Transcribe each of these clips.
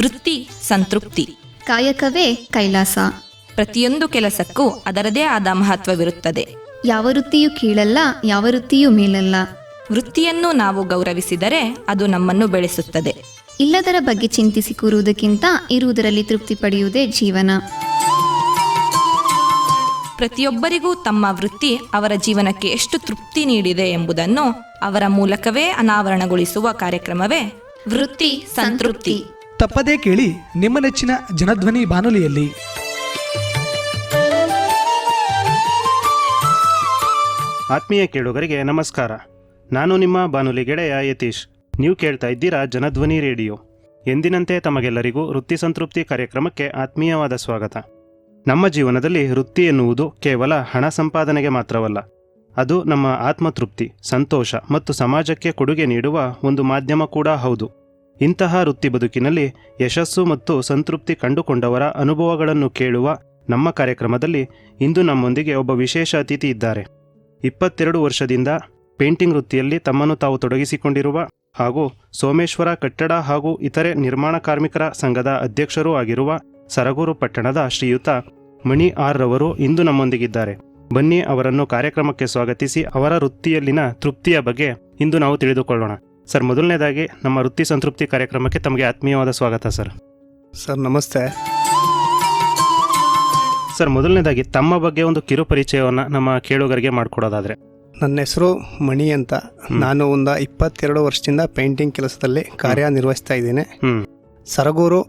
ವೃತ್ತಿ ಸಂತೃಪ್ತಿ. ಕಾಯಕವೇ ಕೈಲಾಸ. ಪ್ರತಿಯೊಂದು ಕೆಲಸಕ್ಕೂ ಅದರದೇ ಆದ ಮಹತ್ವವಿರುತ್ತದೆ. ಯಾವ ವೃತ್ತಿಯು ಕೀಳಲ್ಲ ಯಾವ ವೃತ್ತಿಯೂ ಮೇಲಲ್ಲ. ವೃತ್ತಿಯನ್ನು ನಾವು ಗೌರವಿಸಿದರೆ ಅದು ನಮ್ಮನ್ನು ಬೆಳೆಸುತ್ತದೆ. ಇಲ್ಲದರ ಬಗ್ಗೆ ಚಿಂತಿಸಿ ಕೂರುವುದಕ್ಕಿಂತ ಇರುವುದರಲ್ಲಿ ತೃಪ್ತಿ ಪಡೆಯುವುದೇ ಜೀವನ. ಪ್ರತಿಯೊಬ್ಬರಿಗೂ ತಮ್ಮ ವೃತ್ತಿ ಅವರ ಜೀವನಕ್ಕೆ ಎಷ್ಟು ತೃಪ್ತಿ ನೀಡಿದೆ ಎಂಬುದನ್ನು ಅವರ ಮೂಲಕವೇ ಅನಾವರಣಗೊಳಿಸುವ ಕಾರ್ಯಕ್ರಮವೇ ವೃತ್ತಿ ಸಂತೃಪ್ತಿ. ತಪ್ಪದೇ ಕೇಳಿ ನಿಮ್ಮ ನೆಚ್ಚಿನ ಜನಧ್ವನಿ ಬಾನುಲಿಯಲ್ಲಿ. ಆತ್ಮೀಯ ಕೇಳುಗರಿಗೆ ನಮಸ್ಕಾರ. ನಾನು ನಿಮ್ಮ ಬಾನುಲಿ ಗೆಳೆಯ ಯತೀಶ್. ನೀವು ಕೇಳ್ತಾ ಇದ್ದೀರಾ ಜನಧ್ವನಿ ರೇಡಿಯೋ. ಎಂದಿನಂತೆ ತಮಗೆಲ್ಲರಿಗೂ ವೃತ್ತಿ ಸಂತೃಪ್ತಿ ಕಾರ್ಯಕ್ರಮಕ್ಕೆ ಆತ್ಮೀಯವಾದ ಸ್ವಾಗತ. ನಮ್ಮ ಜೀವನದಲ್ಲಿ ವೃತ್ತಿ ಎನ್ನುವುದು ಕೇವಲ ಹಣ ಸಂಪಾದನೆಗೆ ಮಾತ್ರವಲ್ಲ, ಅದು ನಮ್ಮ ಆತ್ಮತೃಪ್ತಿ, ಸಂತೋಷ ಮತ್ತು ಸಮಾಜಕ್ಕೆ ಕೊಡುಗೆ ನೀಡುವ ಒಂದು ಮಾಧ್ಯಮ ಕೂಡ ಹೌದು. ಇಂತಹ ವೃತ್ತಿ ಬದುಕಿನಲ್ಲಿ ಯಶಸ್ಸು ಮತ್ತು ಸಂತೃಪ್ತಿ ಕಂಡುಕೊಂಡವರ ಅನುಭವಗಳನ್ನು ಕೇಳುವ ನಮ್ಮ ಕಾರ್ಯಕ್ರಮದಲ್ಲಿ ಇಂದು ನಮ್ಮೊಂದಿಗೆ ಒಬ್ಬ ವಿಶೇಷ ಅತಿಥಿ ಇದ್ದಾರೆ. ಇಪ್ಪತ್ತೆರಡು ವರ್ಷದಿಂದ ಪೇಂಟಿಂಗ್ ವೃತ್ತಿಯಲ್ಲಿ ತಮ್ಮನ್ನು ತಾವು ತೊಡಗಿಸಿಕೊಂಡಿರುವ ಹಾಗೂ ಸೋಮೇಶ್ವರ ಕಟ್ಟಡ ಹಾಗೂ ಇತರೆ ನಿರ್ಮಾಣ ಕಾರ್ಮಿಕರ ಸಂಘದ ಅಧ್ಯಕ್ಷರೂ ಆಗಿರುವ ಸರಗೂರು ಪಟ್ಟಣದ ಶ್ರೀಯುತ ಮಣಿ ಆರ್ ರವರು ಇಂದು ನಮ್ಮೊಂದಿಗಿದ್ದಾರೆ. ಬನ್ನಿ ಅವರನ್ನು ಕಾರ್ಯಕ್ರಮಕ್ಕೆ ಸ್ವಾಗತಿಸಿ ಅವರ ವೃತ್ತಿಯಲ್ಲಿನ ತೃಪ್ತಿಯ ಬಗ್ಗೆ ಇಂದು ನಾವು ತಿಳಿದುಕೊಳ್ಳೋಣ. ಸರ್ ಮೊದಲನೇದಾಗಿ ನಮ್ಮ ವೃತ್ತಿ ಸಂತೃಪ್ತಿ ಕಾರ್ಯಕ್ರಮಕ್ಕೆ ತಮಗೆ ಆತ್ಮೀಯವಾದ ಸ್ವಾಗತ ಸರ್. ಸರ್ ನಮಸ್ತೆ. ಸರ್ ಮೊದಲನೇದಾಗಿ ತಮ್ಮ ಬಗ್ಗೆ ಒಂದು ಕಿರು ಪರಿಚಯವನ್ನು ನಮ್ಮ ಕೇಳುಗರಿಗೆ ಮಾಡಿಕೊಡೋದಾದರೆ. ನನ್ನ ಹೆಸರು ಮಣಿ ಅಂತ. ನಾನು ಒಂದು ಇಪ್ಪತ್ತೆರಡು ವರ್ಷದಿಂದ ಪೇಂಟಿಂಗ್ ಕೆಲಸದಲ್ಲಿ ಕಾರ್ಯನಿರ್ವಹಿಸ್ತಾ ಇದ್ದೇನೆ. ಸರಗೂರು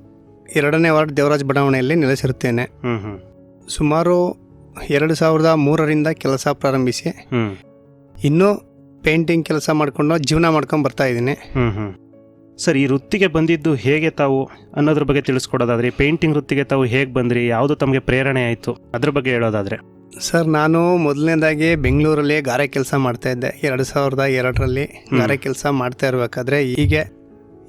ಎರಡನೇ ವಾರ್ಡ್ ದೇವರಾಜ್ ಬಡಾವಣೆಯಲ್ಲಿ ನೆಲೆಸಿರುತ್ತೇನೆ. ಸುಮಾರು ಎರಡು ಸಾವಿರದ ಮೂರರಿಂದ ಕೆಲಸ ಪ್ರಾರಂಭಿಸಿ. ಇನ್ನೂ ಪೇಂಟಿಂಗ್ ಕೆಲಸ ಮಾಡಿಕೊಂಡು ಜೀವನ ಮಾಡ್ಕೊಂಡು ಬರ್ತಾ ಇದ್ದೀನಿ. ಹ್ಮ್ ಹ್ಮ್. ಸರ್ ಈ ವೃತ್ತಿಗೆ ಬಂದಿದ್ದು ಹೇಗೆ ತಾವು ಅನ್ನೋದ್ರ ಬಗ್ಗೆ ತಿಳಿಸ್ಕೊಡೋದಾದ್ರೆ ಪೇಂಟಿಂಗ್ ವೃತ್ತಿಗೆ ತಾವು ಹೇಗೆ ಬಂದ್ರಿ ಯಾವುದು ತಮಗೆ ಪ್ರೇರಣೆ ಆಯಿತು ಅದ್ರ ಬಗ್ಗೆ ಹೇಳೋದಾದ್ರೆ. ಸರ್ ನಾನು ಮೊದಲನೇದಾಗಿ ಬೆಂಗಳೂರಲ್ಲಿ ಗಾರೆ ಕೆಲಸ ಮಾಡ್ತಾ ಇದ್ದೆ. ಎರಡು ಸಾವಿರದ ಎರಡರಲ್ಲಿ ಗಾರೆ ಕೆಲಸ ಮಾಡ್ತಾ ಇರಬೇಕಾದ್ರೆ ಹೀಗೆ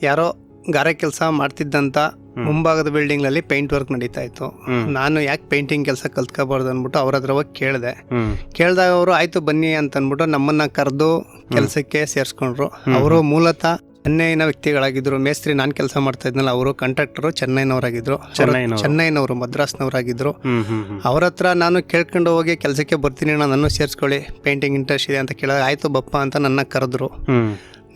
ಯಾರೋ ಗಾರೆ ಕೆಲಸ ಮಾಡ್ತಿದ್ದಂಥ ಮುಂಭಾಗದ ಮುಂಭಾಗದ ಬಿಲ್ಡಿಂಗ್ನಲ್ಲಿ ಪೇಂಟ್ ವರ್ಕ್ ನಡೀತಾ ಇತ್ತು ನಾನು ಯಾಕೆ ಪೇಂಟಿಂಗ್ ಕೆಲಸ ಕಲ್ತ್ಕೋಬಾರ್ದು ಅಂದ್ಬಿಟ್ಟು ಅವ್ರ ಹತ್ರ ಹೋಗಿ ಕೇಳಿದೆ ಕೇಳಿದಾಗ ಅವರು ಆಯ್ತು ಬನ್ನಿ ಅಂತ ಅಂದ್ಬಿಟ್ಟು ನಮ್ಮನ್ನ ಕರೆದು ಕೆಲಸಕ್ಕೆ ಸೇರಿಸ್ಕೊಂಡ್ರು. ಅವರು ಮೂಲತಃ ಚೆನ್ನೈನ ವ್ಯಕ್ತಿಗಳಾಗಿದ್ರು. ಮೇಸ್ತ್ರಿ ನಾನು ಕೆಲಸ ಮಾಡ್ತಾ ಇದ್ನಲ್ಲ ಅವರು ಕಾಂಟ್ರಾಕ್ಟರು ಚೆನ್ನೈನವರಾಗಿದ್ರು. ಚೆನ್ನೈನವರು. ಮದ್ರಾಸ್ನವರಾಗಿದ್ರು. ಅವ್ರ ಹತ್ರ ನಾನು ಕೇಳ್ಕೊಂಡು ಹೋಗಿ ಕೆಲಸಕ್ಕೆ ಬರ್ತೀನಿ ನಾನು ಸೇರಿಸ್ಕೊಳ್ಳಿ ಪೇಂಟಿಂಗ್ ಇಂಟ್ರೆಸ್ಟ್ ಇದೆ ಅಂತ ಕೇಳಿದಾಗ ಆಯ್ತು ಬಪ್ಪ ಅಂತ ನನ್ನ ಕರೆದ್ರು.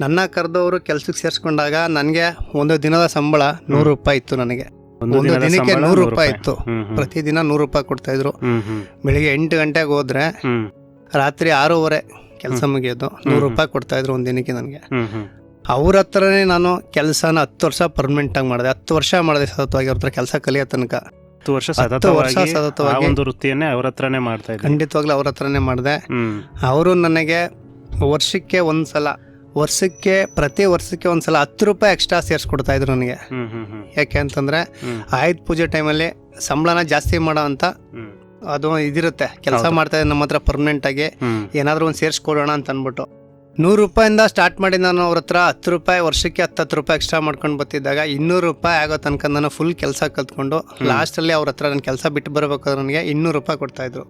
ನನ್ನ ಕರೆದವರು ಕೆಲಸಕ್ಕೆ ಸೇರಿಸ್ಕೊಂಡಾಗ ನನಗೆ ಒಂದು ದಿನದ ಸಂಬಳ ನೂರು ರೂಪಾಯಿ ಇತ್ತು ನನಗೆ. ಒಂದು ದಿನಕ್ಕೆ ನೂರು ರೂಪಾಯಿ. ಇತ್ತು. ಪ್ರತಿದಿನ ನೂರು ರೂಪಾಯಿ ಕೊಡ್ತಾ ಇದ್ರು. ಬೆಳಿಗ್ಗೆ ಎಂಟು ಗಂಟೆಗೆ ಹೋದ್ರೆ ರಾತ್ರಿ ಆರೂವರೆ ಕೆಲಸ ಮುಗಿಯೋದು. ನೂರು. ರೂಪಾಯಿ ಕೊಡ್ತಾ ಇದ್ರು ಒಂದು ದಿನಕ್ಕೆ ನನಗೆ. ಅವ್ರ ಹತ್ರನೇ ನಾನು ಕೆಲಸನ ಹತ್ತು ವರ್ಷ ಪರ್ಮನೆಂಟ್ ಆಗಿ ಮಾಡಿದೆ. ಹತ್ತು ವರ್ಷ ಮಾಡಿದೆ ಸತತವಾಗಿ ಅವ್ರ ಹತ್ರ ಕೆಲಸ ಕಲಿಯೋ ತನಕ. ಹತ್ತು ವರ್ಷ ಸತತವಾಗಿ ಒಂದು ವೃತ್ತಿಯನ್ನೇ ಅವ್ರ ಹತ್ರನೇ ಮಾಡ್ತಾ ಇದ್ದೆ. ಖಂಡಿತವಾಗ್ಲೂ ಅವ್ರ ಹತ್ರನೇ ಮಾಡಿದೆ. ಅವರು ನನಗೆ ವರ್ಷಕ್ಕೆ ಒಂದು ಸಲ ವರ್ಷಕ್ಕೆ ಪ್ರತಿ ವರ್ಷಕ್ಕೆ ಒಂದ್ಸಲ ಹತ್ತು ರೂಪಾಯಿ ಎಕ್ಸ್ಟ್ರಾ ಸೇರಿಸ್ಕೊಡ್ತಾ ಇದ್ರು ನನಗೆ. ಯಾಕೆ ಅಂತಂದ್ರೆ ಆಯುಧ ಪೂಜೆ ಟೈಮಲ್ಲಿ ಸಂಬಳನ ಜಾಸ್ತಿ ಮಾಡೋ ಅಂತ ಅದು ಇದಿರುತ್ತೆ. ಕೆಲಸ. ಮಾಡ್ತಾ ಇದ್ದಾರೆ ನಮ್ಮ ಹತ್ರ ಪರ್ಮನೆಂಟ್ ಆಗಿ ಏನಾದ್ರು ಏನಾದರೂ ಒಂದು ಸೇರಿಸ್ಕೊಡೋಣ ಅಂತ ಅಂದ್ಬಿಟ್ಟು. ನೂರು ರೂಪಾಯಿಂದ ಸ್ಟಾರ್ಟ್ ಮಾಡಿ ನಾನು ಅವ್ರ ಹತ್ರ ಹತ್ತು ರೂಪಾಯಿ ವರ್ಷಕ್ಕೆ ಹತ್ತು ಹತ್ತು ರೂಪಾಯಿ ಎಕ್ಸ್ಟ್ರಾ ಮಾಡ್ಕೊಂಡು ಬರ್ತಿದ್ದಾಗ ಇನ್ನೂರು ರೂಪಾಯಿ ಆಗೋ ತನಕ ನಾನು ಫುಲ್ ಕೆಲಸ ಕಲ್ತ್ಕೊಂಡು ಲಾಸ್ಟಲ್ಲಿ ಅವ್ರ ಹತ್ರ ನನ್ನ ಕೆಲಸ ಬಿಟ್ಟು ಬರಬೇಕಾದ್ರೆ ನನಗೆ ಇನ್ನೂರು ರೂಪಾಯಿ ಕೊಡ್ತಾ ಇದ್ರು.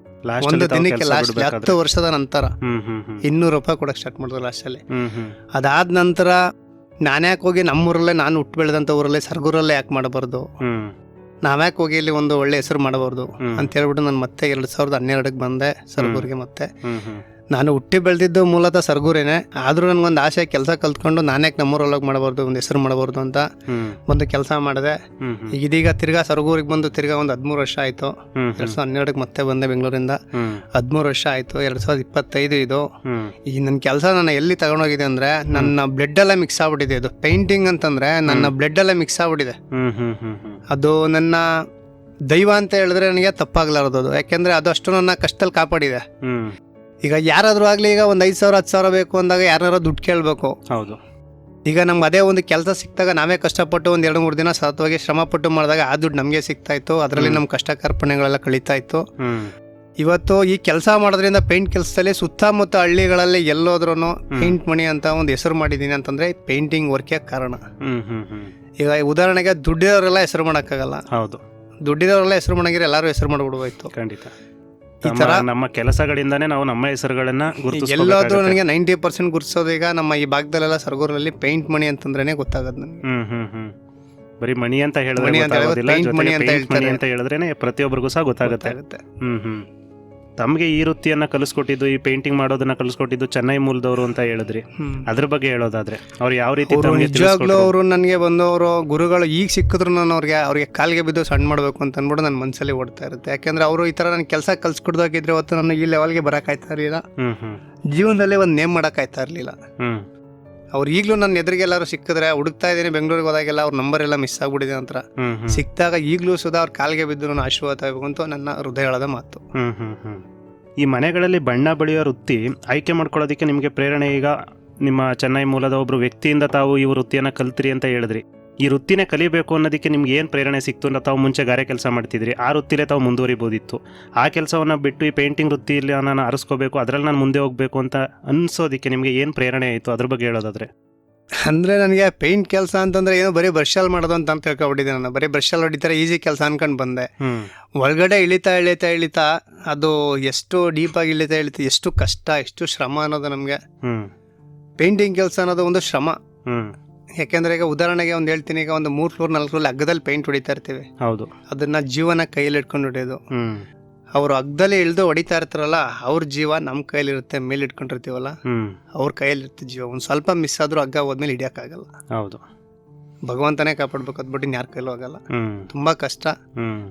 ಒಂದು ದಿನಕ್ಕೆ ಲಾಸ್ಟ್ ಹತ್ತು ವರ್ಷದ ನಂತರ ಇನ್ನೂರು ರೂಪಾಯಿ ಕೊಡಕ್ಕೆ ಸ್ಟಾರ್ಟ್ ಮಾಡಿದ್ರು ಲಾಸ್ಟಲ್ಲಿ ಅದಾದ ನಂತರ ನಾನ್ಯಾಕೆ ಹೋಗಿ ನಮ್ಮೂರಲ್ಲೇ ನಾನು ಹುಟ್ಟು ಬೆಳೆದಂಥ ಊರಲ್ಲೇ ಸರ್ಗೂರಲ್ಲೇ ಯಾಕೆ ಮಾಡಬಾರ್ದು? ನಾವ್ಯಾಕೆ ಹೋಗಿ ಇಲ್ಲಿ ಒಂದು ಒಳ್ಳೆ ಹೆಸರು ಮಾಡಬಾರ್ದು? ಅಂತ ಹೇಳ್ಬಿಟ್ಟು ನಾನು ಮತ್ತೆ ಎರಡು ಸಾವಿರದ ಹನ್ನೆರಡಕ್ಕೆ ಬಂದೆ ಸರ್ಗೂರಿಗೆ ಮತ್ತೆ. ನಾನು ಹುಟ್ಟಿ ಬೆಳೆದಿದ್ದು ಮೂಲತಃ ಸರ್ಗೂರೇನೆ. ಆದರೂ ನನಗೊಂದು ಆಸೆ ಕೆಲಸ ಕಲ್ತ್ಕೊಂಡು ನಾನೇ ನಮ್ಮೂರಲ್ಲಿ ಹೋಗಿ ಮಾಡಬಾರ್ದು ಒಂದು ಹೆಸರು ಮಾಡಬಾರ್ದು ಅಂತ ಒಂದು ಕೆಲಸ ಮಾಡಿದೆ. ಈಗ ಇದೀಗ ತಿರ್ಗಾ ಸರ್ಗೂರಿಗೆ ಬಂದು ತಿರ್ಗಾ ಒಂದು ಹದಿಮೂರು ವರ್ಷ ಆಯಿತು. ಎರಡು ಸಾವಿರದ ಹನ್ನೆರಡಕ್ಕೆ ಮತ್ತೆ ಬಂದೆ ಬೆಂಗಳೂರಿಂದ. ಹದಿಮೂರು ವರ್ಷ ಆಯಿತು ಎರಡು ಸಾವಿರದ ಇಪ್ಪತ್ತೈದು ಇದು. ಈ ನನ್ನ ಕೆಲಸ ನಾನು ಎಲ್ಲಿ ತಗೊಂಡೋಗಿದೆ ಅಂದ್ರೆ ನನ್ನ ಬ್ಲಡ್ ಎಲ್ಲ ಮಿಕ್ಸ್ ಆಗ್ಬಿಟ್ಟಿದೆ ಇದು. ಪೇಂಟಿಂಗ್ ಅಂತಂದ್ರೆ ನನ್ನ ಬ್ಲಡ್ ಎಲ್ಲ ಮಿಕ್ಸ್ ಆಗ್ಬಿಟ್ಟಿದೆ. ಅದು ನನ್ನ ದೈವ ಅಂತ ಹೇಳಿದ್ರೆ ನನಗೆ ತಪ್ಪಾಗ್ಲಾರದು ಅದು ಯಾಕೆಂದ್ರೆ ಅದು ಅಷ್ಟು ನನ್ನ ಕಷ್ಟದಲ್ಲಿ ಕಾಪಾಡಿದೆ. ಈಗ ಯಾರಾದರೂ ಆಗಲಿ ಈಗ ಒಂದು ಐದು ಸಾವಿರ ಹತ್ತು ಸಾವಿರ ಬೇಕು ಅಂದಾಗ ಯಾರು ದುಡ್ಡು ಕೇಳಬೇಕು. ಹೌದು. ಈಗ ನಮ್ಗೆ ಅದೇ ಒಂದು ಕೆಲಸ ಸಿಕ್ತಾಗ ನಾವೇ ಕಷ್ಟಪಟ್ಟು ಒಂದು ಎರಡು ಮೂರು ದಿನ ಸತತವಾಗಿ ಶ್ರಮಪಟ್ಟು ಮಾಡಿದಾಗ ಆ ದುಡ್ಡು ನಮಗೆ ಸಿಗ್ತಾ ಇತ್ತು. ಅದರಲ್ಲಿ ನಮ್ಮ ಕಷ್ಟ ಕಾರ್ಪಣ್ಯಗಳೆಲ್ಲ ಕಳೀತಾ ಇತ್ತು. ಇವತ್ತು ಈ ಕೆಲಸ ಮಾಡೋದ್ರಿಂದ ಪೇಂಟ್ ಕೆಲಸದಲ್ಲಿ ಸುತ್ತಮುತ್ತ ಹಳ್ಳಿಗಳಲ್ಲಿ ಎಲ್ಲೋದ್ರೂ ಪೇಂಟ್ ಮಣಿ ಅಂತ ಒಂದು ಹೆಸರು ಮಾಡಿದ್ದೀನಿ ಅಂತಂದ್ರೆ ಪೇಂಟಿಂಗ್ ವರ್ಕೇ ಕಾರಣ. ಈಗ ಉದಾಹರಣೆಗೆ ದುಡ್ಡಿರೋರೆಲ್ಲ ಹೆಸರು ಮಾಡೋಕ್ಕಾಗಲ್ಲ. ಹೌದು. ದುಡ್ಡಿರೋರೆಲ್ಲ ಹೆಸರು ಮಾಡಂಗಿದ್ರೆ ಎಲ್ಲರೂ ಹೆಸರು ಮಾಡಿಬಿಡ್ಬೋಯ್ತು. ಖಂಡಿತ. ತರ ನಮ್ಮ ಕೆಲಸಗಳಿಂದಾನೇ ನಾವು ನಮ್ಮ ಹೆಸರುಗಳನ್ನ ಎಲ್ಲಾದ್ರೂ ನನಗೆ ನೈಂಟಿ ಪರ್ಸೆಂಟ್ ಗುರ್ಸೋದು ಈಗ ನಮ್ಮ ಈ ಭಾಗದಲ್ಲೆಲ್ಲ ಸರ್ಗೂರಲ್ಲಿ ಪೇಂಟ್ ಮಣಿ ಅಂತಂದ್ರೇನೆ ಗೊತ್ತಾಗದ್ ನನಗೆ. ಹ್ಮ್ ಹ್ಮ್ ಹ್ಮ್. ಬರೀ ಮಣಿ ಅಂತ ಹೇಳಿದ್ರೆ ಮಣಿ ಅಂತ ಹೇಳಿದ್ರೆ ಪ್ರತಿಯೊಬ್ಬರಿಗೂ ಸಹ ಗೊತ್ತಾಗುತ್ತೆ. ಗೊತ್ತಾಗುತ್ತೆ. ಹ್ಮ್ ಹ್ಮ್. ತಮಗೆ ಈ ವೃತ್ತಿಯನ್ನ ಕಲಿಸ್ಕೊಟ್ಟಿದ್ದು ಈ ಪೇಂಟಿಂಗ್ ಮಾಡೋದನ್ನ ಕಲಿಸ್ಕೊಟ್ಟಿದ್ದು ಚೆನ್ನೈ ಮೂಲದವರು ಅಂತ ಹೇಳಿದ್ರಿ. ಅದ್ರ ಬಗ್ಗೆ ಹೇಳೋದಾದ್ರೆ ಅವ್ರು ಯಾವ ರೀತಿ ನಿಜವಾಗ್ಲೂ ಅವರು ನನಗೆ ಬಂದವರು ಗುರುಗಳು ಈಗ ಸಿಕ್ಕಿದ್ರು ನಾನು ಅವ್ರಿಗೆ ಅವ್ರಿಗೆ ಕಾಲಿಗೆ ಬಿದ್ದು ಸಣ್ಣ ಮಾಡಬೇಕು ಅಂತ ಅಂದ್ಬಿಟ್ಟು ನನ್ನ ಮನಸ್ಸಲ್ಲಿ ಓಡ್ತಾ ಇರುತ್ತೆ. ಯಾಕೆಂದ್ರೆ ಅವರು ಈ ಥರ ನನ್ನ ಕೆಲಸ ಕಲ್ಸ್ಕೊಡ್ದಾಗಿದ್ರೆ ಹೊತ್ತು ನಾನು ಈ ಲೆವೆಲ್ಗೆ ಬರೋಕ್ಕಾಯ್ತಾ ಇರಲಿಲ್ಲ. ಜೀವನದಲ್ಲಿ ಒಂದು ನೇಮ್ ಮಾಡೋಕ್ಕಾಯ್ತಾ ಇರಲಿಲ್ಲ. ಹ್ಮ್. ಅವ್ರು ಈಗಲೂ ನನ್ನ ಎದುರಿಗೆ ಎಲ್ಲರೂ ಸಿಕ್ಕಿದ್ರೆ ಹುಡುಕ್ತಾ ಇದ್ದೀನಿ ಬೆಂಗಳೂರಿಗೆ ಹೋದಾಗೆಲ್ಲ ಅವ್ರ ನಂಬರ್ ಎಲ್ಲ ಮಿಸ್ ಆಗ್ಬಿಟ್ಟಿದೆ ಹ್ಮ್ ಸಿಕ್ಕಿದಾಗ ಈಗಲೂ ಸುಧಾ ಅವ್ರ ಕಾಲಿಗೆ ಬಿದ್ದು ನಾನು ಆಶೀರ್ವಾದ ಆಗಬೇಕು ಅಂತ ನನ್ನ ಹೃದಯದ ಮಾತು. ಈ ಮನೆಗಳಲ್ಲಿ ಬಣ್ಣ ಬಳಿಯೋ ವೃತ್ತಿ ಆಯ್ಕೆ ಮಾಡ್ಕೊಳ್ಳೋದಕ್ಕೆ ನಿಮಗೆ ಪ್ರೇರಣೆ ಈಗ ನಿಮ್ಮ ಚೆನ್ನೈ ಮೂಲದ ಒಬ್ಬರು ವ್ಯಕ್ತಿಯಿಂದ ತಾವು ಈ ವೃತ್ತಿಯನ್ನು ಕಲ್ತ್ರಿ ಅಂತ ಹೇಳಿದ್ರಿ. ಈ ವೃತ್ತಿನೇ ಕಲಿಬೇಕು ಅನ್ನೋದಕ್ಕೆ ನಿಮ್ಗೆ ಏನು ಪ್ರೇರಣೆ ಸಿಕ್ತು ಅಂತ ತಾವು ಮುಂಚೆ ಗಾರೆ ಕೆಲಸ ಮಾಡ್ತಿದ್ರಿ? ಆ ವೃತ್ತಿಲೇ ತಾವು ಮುಂದುವರಿಬೋದಿತ್ತು. ಆ ಕೆಲಸವನ್ನು ಬಿಟ್ಟು ಈ ಪೇಂಟಿಂಗ್ ವೃತ್ತಿಯಲ್ಲಿ ನಾನು ಅರಸ್ಕೋಬೇಕು ಅದರಲ್ಲಿ ನಾನು ಮುಂದೆ ಹೋಗಬೇಕು ಅಂತ ಅನ್ಸೋದಕ್ಕೆ ನಿಮಗೆ ಏನು ಪ್ರೇರಣೆ ಆಯಿತು ಅದ್ರ ಬಗ್ಗೆ ಹೇಳೋದಾದರೆ? ಅಂದರೆ ನನಗೆ ಪೇಂಟ್ ಕೆಲಸ ಅಂತಂದ್ರೆ ಏನೋ ಬರೀ ಬ್ರಷಲ್ಲಿ ಮಾಡೋದು ಅಂತ ಅಂತ ತಿಳ್ಕೊಬಿಟ್ಟಿದ್ದೆ ನಾನು. ಬರೀ ಬ್ರಷಲ್ಲಿ ಹೊಡಿತಾರೆ ಈಸಿ ಕೆಲಸ ಅನ್ಕೊಂಡು ಬಂದೆ. ಒಳಗಡೆ ಇಳಿತಾ ಇಳಿತಾ ಇಳಿತಾ ಅದು ಎಷ್ಟು ಡೀಪಾಗಿ ಇಳಿತಾ ಇಳಿತಾ ಎಷ್ಟು ಕಷ್ಟ ಎಷ್ಟು ಶ್ರಮ ಅನ್ನೋದು ನಮಗೆ. ಪೇಂಟಿಂಗ್ ಕೆಲಸ ಅನ್ನೋದು ಒಂದು ಶ್ರಮ. ಯಾಕೆಂದ್ರೆ ಈಗ ಉದಾಹರಣೆಗೆ ಒಂದು ಹೇಳ್ತೀನಿ ಈಗ ಒಂದು ಮೂರು ಫ್ಲೋರ್ ನಾಲ್ಕು ಫ್ಲೋರ್ ಅಗ್ಗದಲ್ಲಿ ಪೇಂಟ್ ಹೊಡಿತಾ ಇರ್ತೀವಿ. ಹೌದು. ಅದನ್ನ ಜೀವನ ಕೈಯಲ್ಲಿ ಇಟ್ಕೊಂಡು ಹೊಡೆಯೋದು. ಅವ್ರು ಅಗ್ಗದಲ್ಲಿ ಇಳಿದು ಹೊಡಿತಾ ಇರ್ತಾರಲ್ಲ ಅವ್ರ ಜೀವ ನಮ್ಮ ಕೈಲಿರುತ್ತೆ ಮೇಲೆ ಇಟ್ಕೊಂಡಿರ್ತೀವಲ್ಲ ಅವ್ರ ಕೈಯಲ್ಲಿ ಕೈಯಲ್ಲಿರುತ್ತೆ ಜೀವ. ಒಂದು ಸ್ವಲ್ಪ ಮಿಸ್ ಆದ್ರೂ ಹಗ್ಗ ಹೋದ್ಮೇಲೆ ಆಗಲ್ಲ ಹೌದು. ಭಗವಂತನೇ ಕಾಪಾಡ್ಬೇಕು ಅದ್ಬಿಟ್ಟು ಯಾರ ಕೈಲೂ ಆಗಲ್ಲ. ತುಂಬಾ ಕಷ್ಟ.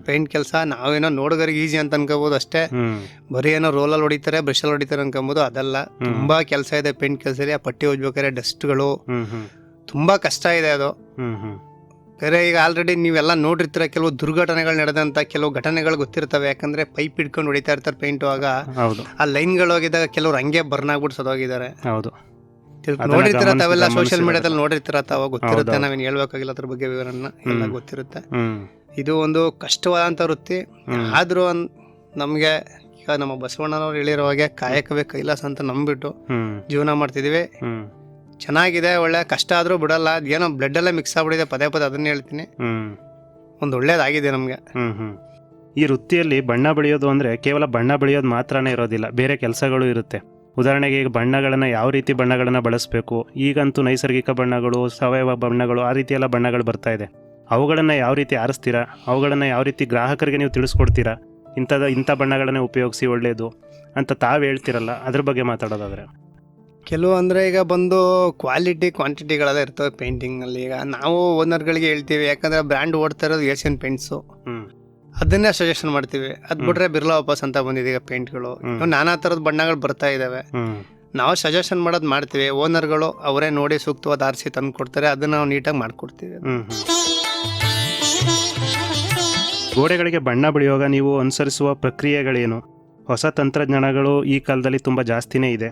ಪೇಂಟ್ ಕೆಲಸ ನಾವೇನೋ ನೋಡೋರಿಗೆ ಈಸಿ ಅಂತ ಅನ್ಕೋಬಹುದು ಅಷ್ಟೇ. ಬರೀ ಏನೋ ರೋಲಲ್ಲಿ ಹೊಡಿತಾರೆ ಬ್ರಷಲ್ಲಿ ಹೊಡಿತಾರೆ ಅನ್ಕೊಬೋದು ಅದಲ್ಲ. ತುಂಬಾ ಕೆಲಸ ಇದೆ ಪೇಂಟ್ ಆ ಪಟ್ಟಿ ಹೋಗ್ಬೇಕಾದ್ರೆ ಡಸ್ಟ್ಗಳು ತುಂಬಾ ಕಷ್ಟ ಇದೆ ಅದು. ಬೇರೆ ಈಗ ಆಲ್ರೆಡಿ ನೀವೆಲ್ಲ ನೋಡಿರ್ತೀರ ಕೆಲವು ದುರ್ಘಟನೆಗಳು ನಡೆದಂತ ಕೆಲವು ಘಟನೆಗಳು ಗೊತ್ತಿರ್ತವೆ. ಯಾಕಂದ್ರೆ ಪೈಪ್ ಇಟ್ಕೊಂಡು ಹೊಡಿತಾ ಇರ್ತಾರೆ ಪೇಂಟ್ ಆಗ. ಆ ಲೈನ್ಗಳು ಹೋಗಿದಾಗ ಕೆಲವ್ರು ಹಂಗೆ ಬರ್ನ್ ಆಗ್ಬಿಟ್ಟು ಸದೋಗಿದ್ದಾರೆ ಹೌದು. ನೋಡಿರ್ತೀರ ತಾವೆಲ್ಲ ಸೋಷಿಯಲ್. ಮೀಡಿಯಾದಲ್ಲಿ ನೋಡಿರ್ತೀರ ತಾವ? ಗೊತ್ತಿರುತ್ತೆ. ನಾವೇನು ಹೇಳ್ಬೇಕಾಗಿಲ್ಲ ಅದ್ರ ಬಗ್ಗೆ ವಿವರನ್ನ ಎಲ್ಲ ಗೊತ್ತಿರುತ್ತೆ. ಇದು ಒಂದು ಕಷ್ಟವಾದಂತ ವೃತ್ತಿ. ಆದರೂ ನಮ್ಗೆ ಈಗ ನಮ್ಮ ಬಸವಣ್ಣನವ್ರು ಹೇಳಿರೋ ಹಾಗೆ ಕಾಯಕವೇ ಕೈಲಾಸ ಅಂತ ನಂಬಿಟ್ಟು ಜೀವನ ಮಾಡ್ತಿದೀವಿ ಚೆನ್ನಾಗಿದೆ ಒಳ್ಳೆ ಕಷ್ಟ ಆದ್ರೂ ಬಿಡಲ್ಲ. ಏನೋ ಬ್ಲಡ್ ಎಲ್ಲ ಮಿಕ್ಸ್ ಆಗ್ಬಿಟ್ಟಿದೆ ಪದೇ ಪದೇ ಅದನ್ನ ಹೇಳ್ತೀನಿ. ಹ್ಮ್. ಒಂದು ಒಳ್ಳೇದಾಗಿದೆ ನಮಗೆ. ಹ್ಮ್ ಹ್ಮ್. ಈ ವೃತ್ತಿಯಲ್ಲಿ ಬಣ್ಣ ಬೆಳೆಯೋದು ಅಂದ್ರೆ ಕೇವಲ ಬಣ್ಣ ಬೆಳೆಯೋದು ಮಾತ್ರನೇ ಇರೋದಿಲ್ಲ ಬೇರೆ ಕೆಲಸಗಳು ಇರುತ್ತೆ. ಉದಾಹರಣೆಗೆ ಈಗ ಬಣ್ಣಗಳನ್ನು ಯಾವ ರೀತಿ ಬಣ್ಣಗಳನ್ನು ಬಳಸಬೇಕು? ಈಗಂತೂ ನೈಸರ್ಗಿಕ ಬಣ್ಣಗಳು ಸಾವಯವ ಬಣ್ಣಗಳು ಆ ರೀತಿ ಎಲ್ಲ ಬಣ್ಣಗಳು ಬರ್ತಾ ಇದೆ. ಅವುಗಳನ್ನು ಯಾವ ರೀತಿ ಆರಿಸ್ತೀರಾ? ಅವುಗಳನ್ನು ಯಾವ ರೀತಿ ಗ್ರಾಹಕರಿಗೆ ನೀವು ತಿಳಿಸ್ಕೊಡ್ತೀರಾ? ಇಂಥದ ಇಂಥ ಬಣ್ಣಗಳನ್ನೇ ಉಪಯೋಗಿಸಿ ಒಳ್ಳೆಯದು ಅಂತ ತಾವು ಹೇಳ್ತಿರಲ್ಲ ಅದ್ರ ಬಗ್ಗೆ ಮಾತಾಡೋದಾದ್ರೆ. ಕೆಲವು ಅಂದರೆ ಈಗ ಬಂದು ಕ್ವಾಲಿಟಿ ಕ್ವಾಂಟಿಟಿಗಳೆಲ್ಲ ಇರ್ತವೆ ಪೇಂಟಿಂಗಲ್ಲಿ ಈಗ ನಾವು ಓನರ್ಗಳಿಗೆ ಹೇಳ್ತೀವಿ ಯಾಕಂದರೆ ಬ್ರ್ಯಾಂಡ್ ಓಡ್ತಾ ಇರೋದು ಏಷ್ಯನ್ ಪೇಂಟ್ಸು ಅದನ್ನೇ ಸಜೆಷನ್ ಮಾಡ್ತೀವಿ. ಅದು ಬಿಟ್ರೆ ಬಿರ್ಲಾ ವಾಪಸ್ ಅಂತ ಬಂದಿದೆ ಈಗ ಪೇಂಟ್ಗಳು. ನಾನಾ ಥರದ ಬಣ್ಣಗಳು ಬರ್ತಾ ಇದ್ದಾವೆ ನಾವು ಸಜೆಷನ್ ಮಾಡೋದು ಮಾಡ್ತೀವಿ. ಓನರ್ಗಳು ಅವರೇ ನೋಡಿ ಸೂಕ್ತವಾದ ಆರಿಸಿ ತಂದು ಕೊಡ್ತಾರೆ ಅದನ್ನ ನಾವು ನೀಟಾಗಿ ಮಾಡಿಕೊಡ್ತೀವಿ. ಗೋಡೆಗಳಿಗೆ ಬಣ್ಣ ಬಳಿಯುವಾಗ ನೀವು ಅನುಸರಿಸುವ ಪ್ರಕ್ರಿಯೆಗಳೇನು? ಹೊಸ ತಂತ್ರಜ್ಞಾನಗಳು ಈ ಕಾಲದಲ್ಲಿ ತುಂಬ ಜಾಸ್ತಿನೇ ಇದೆ.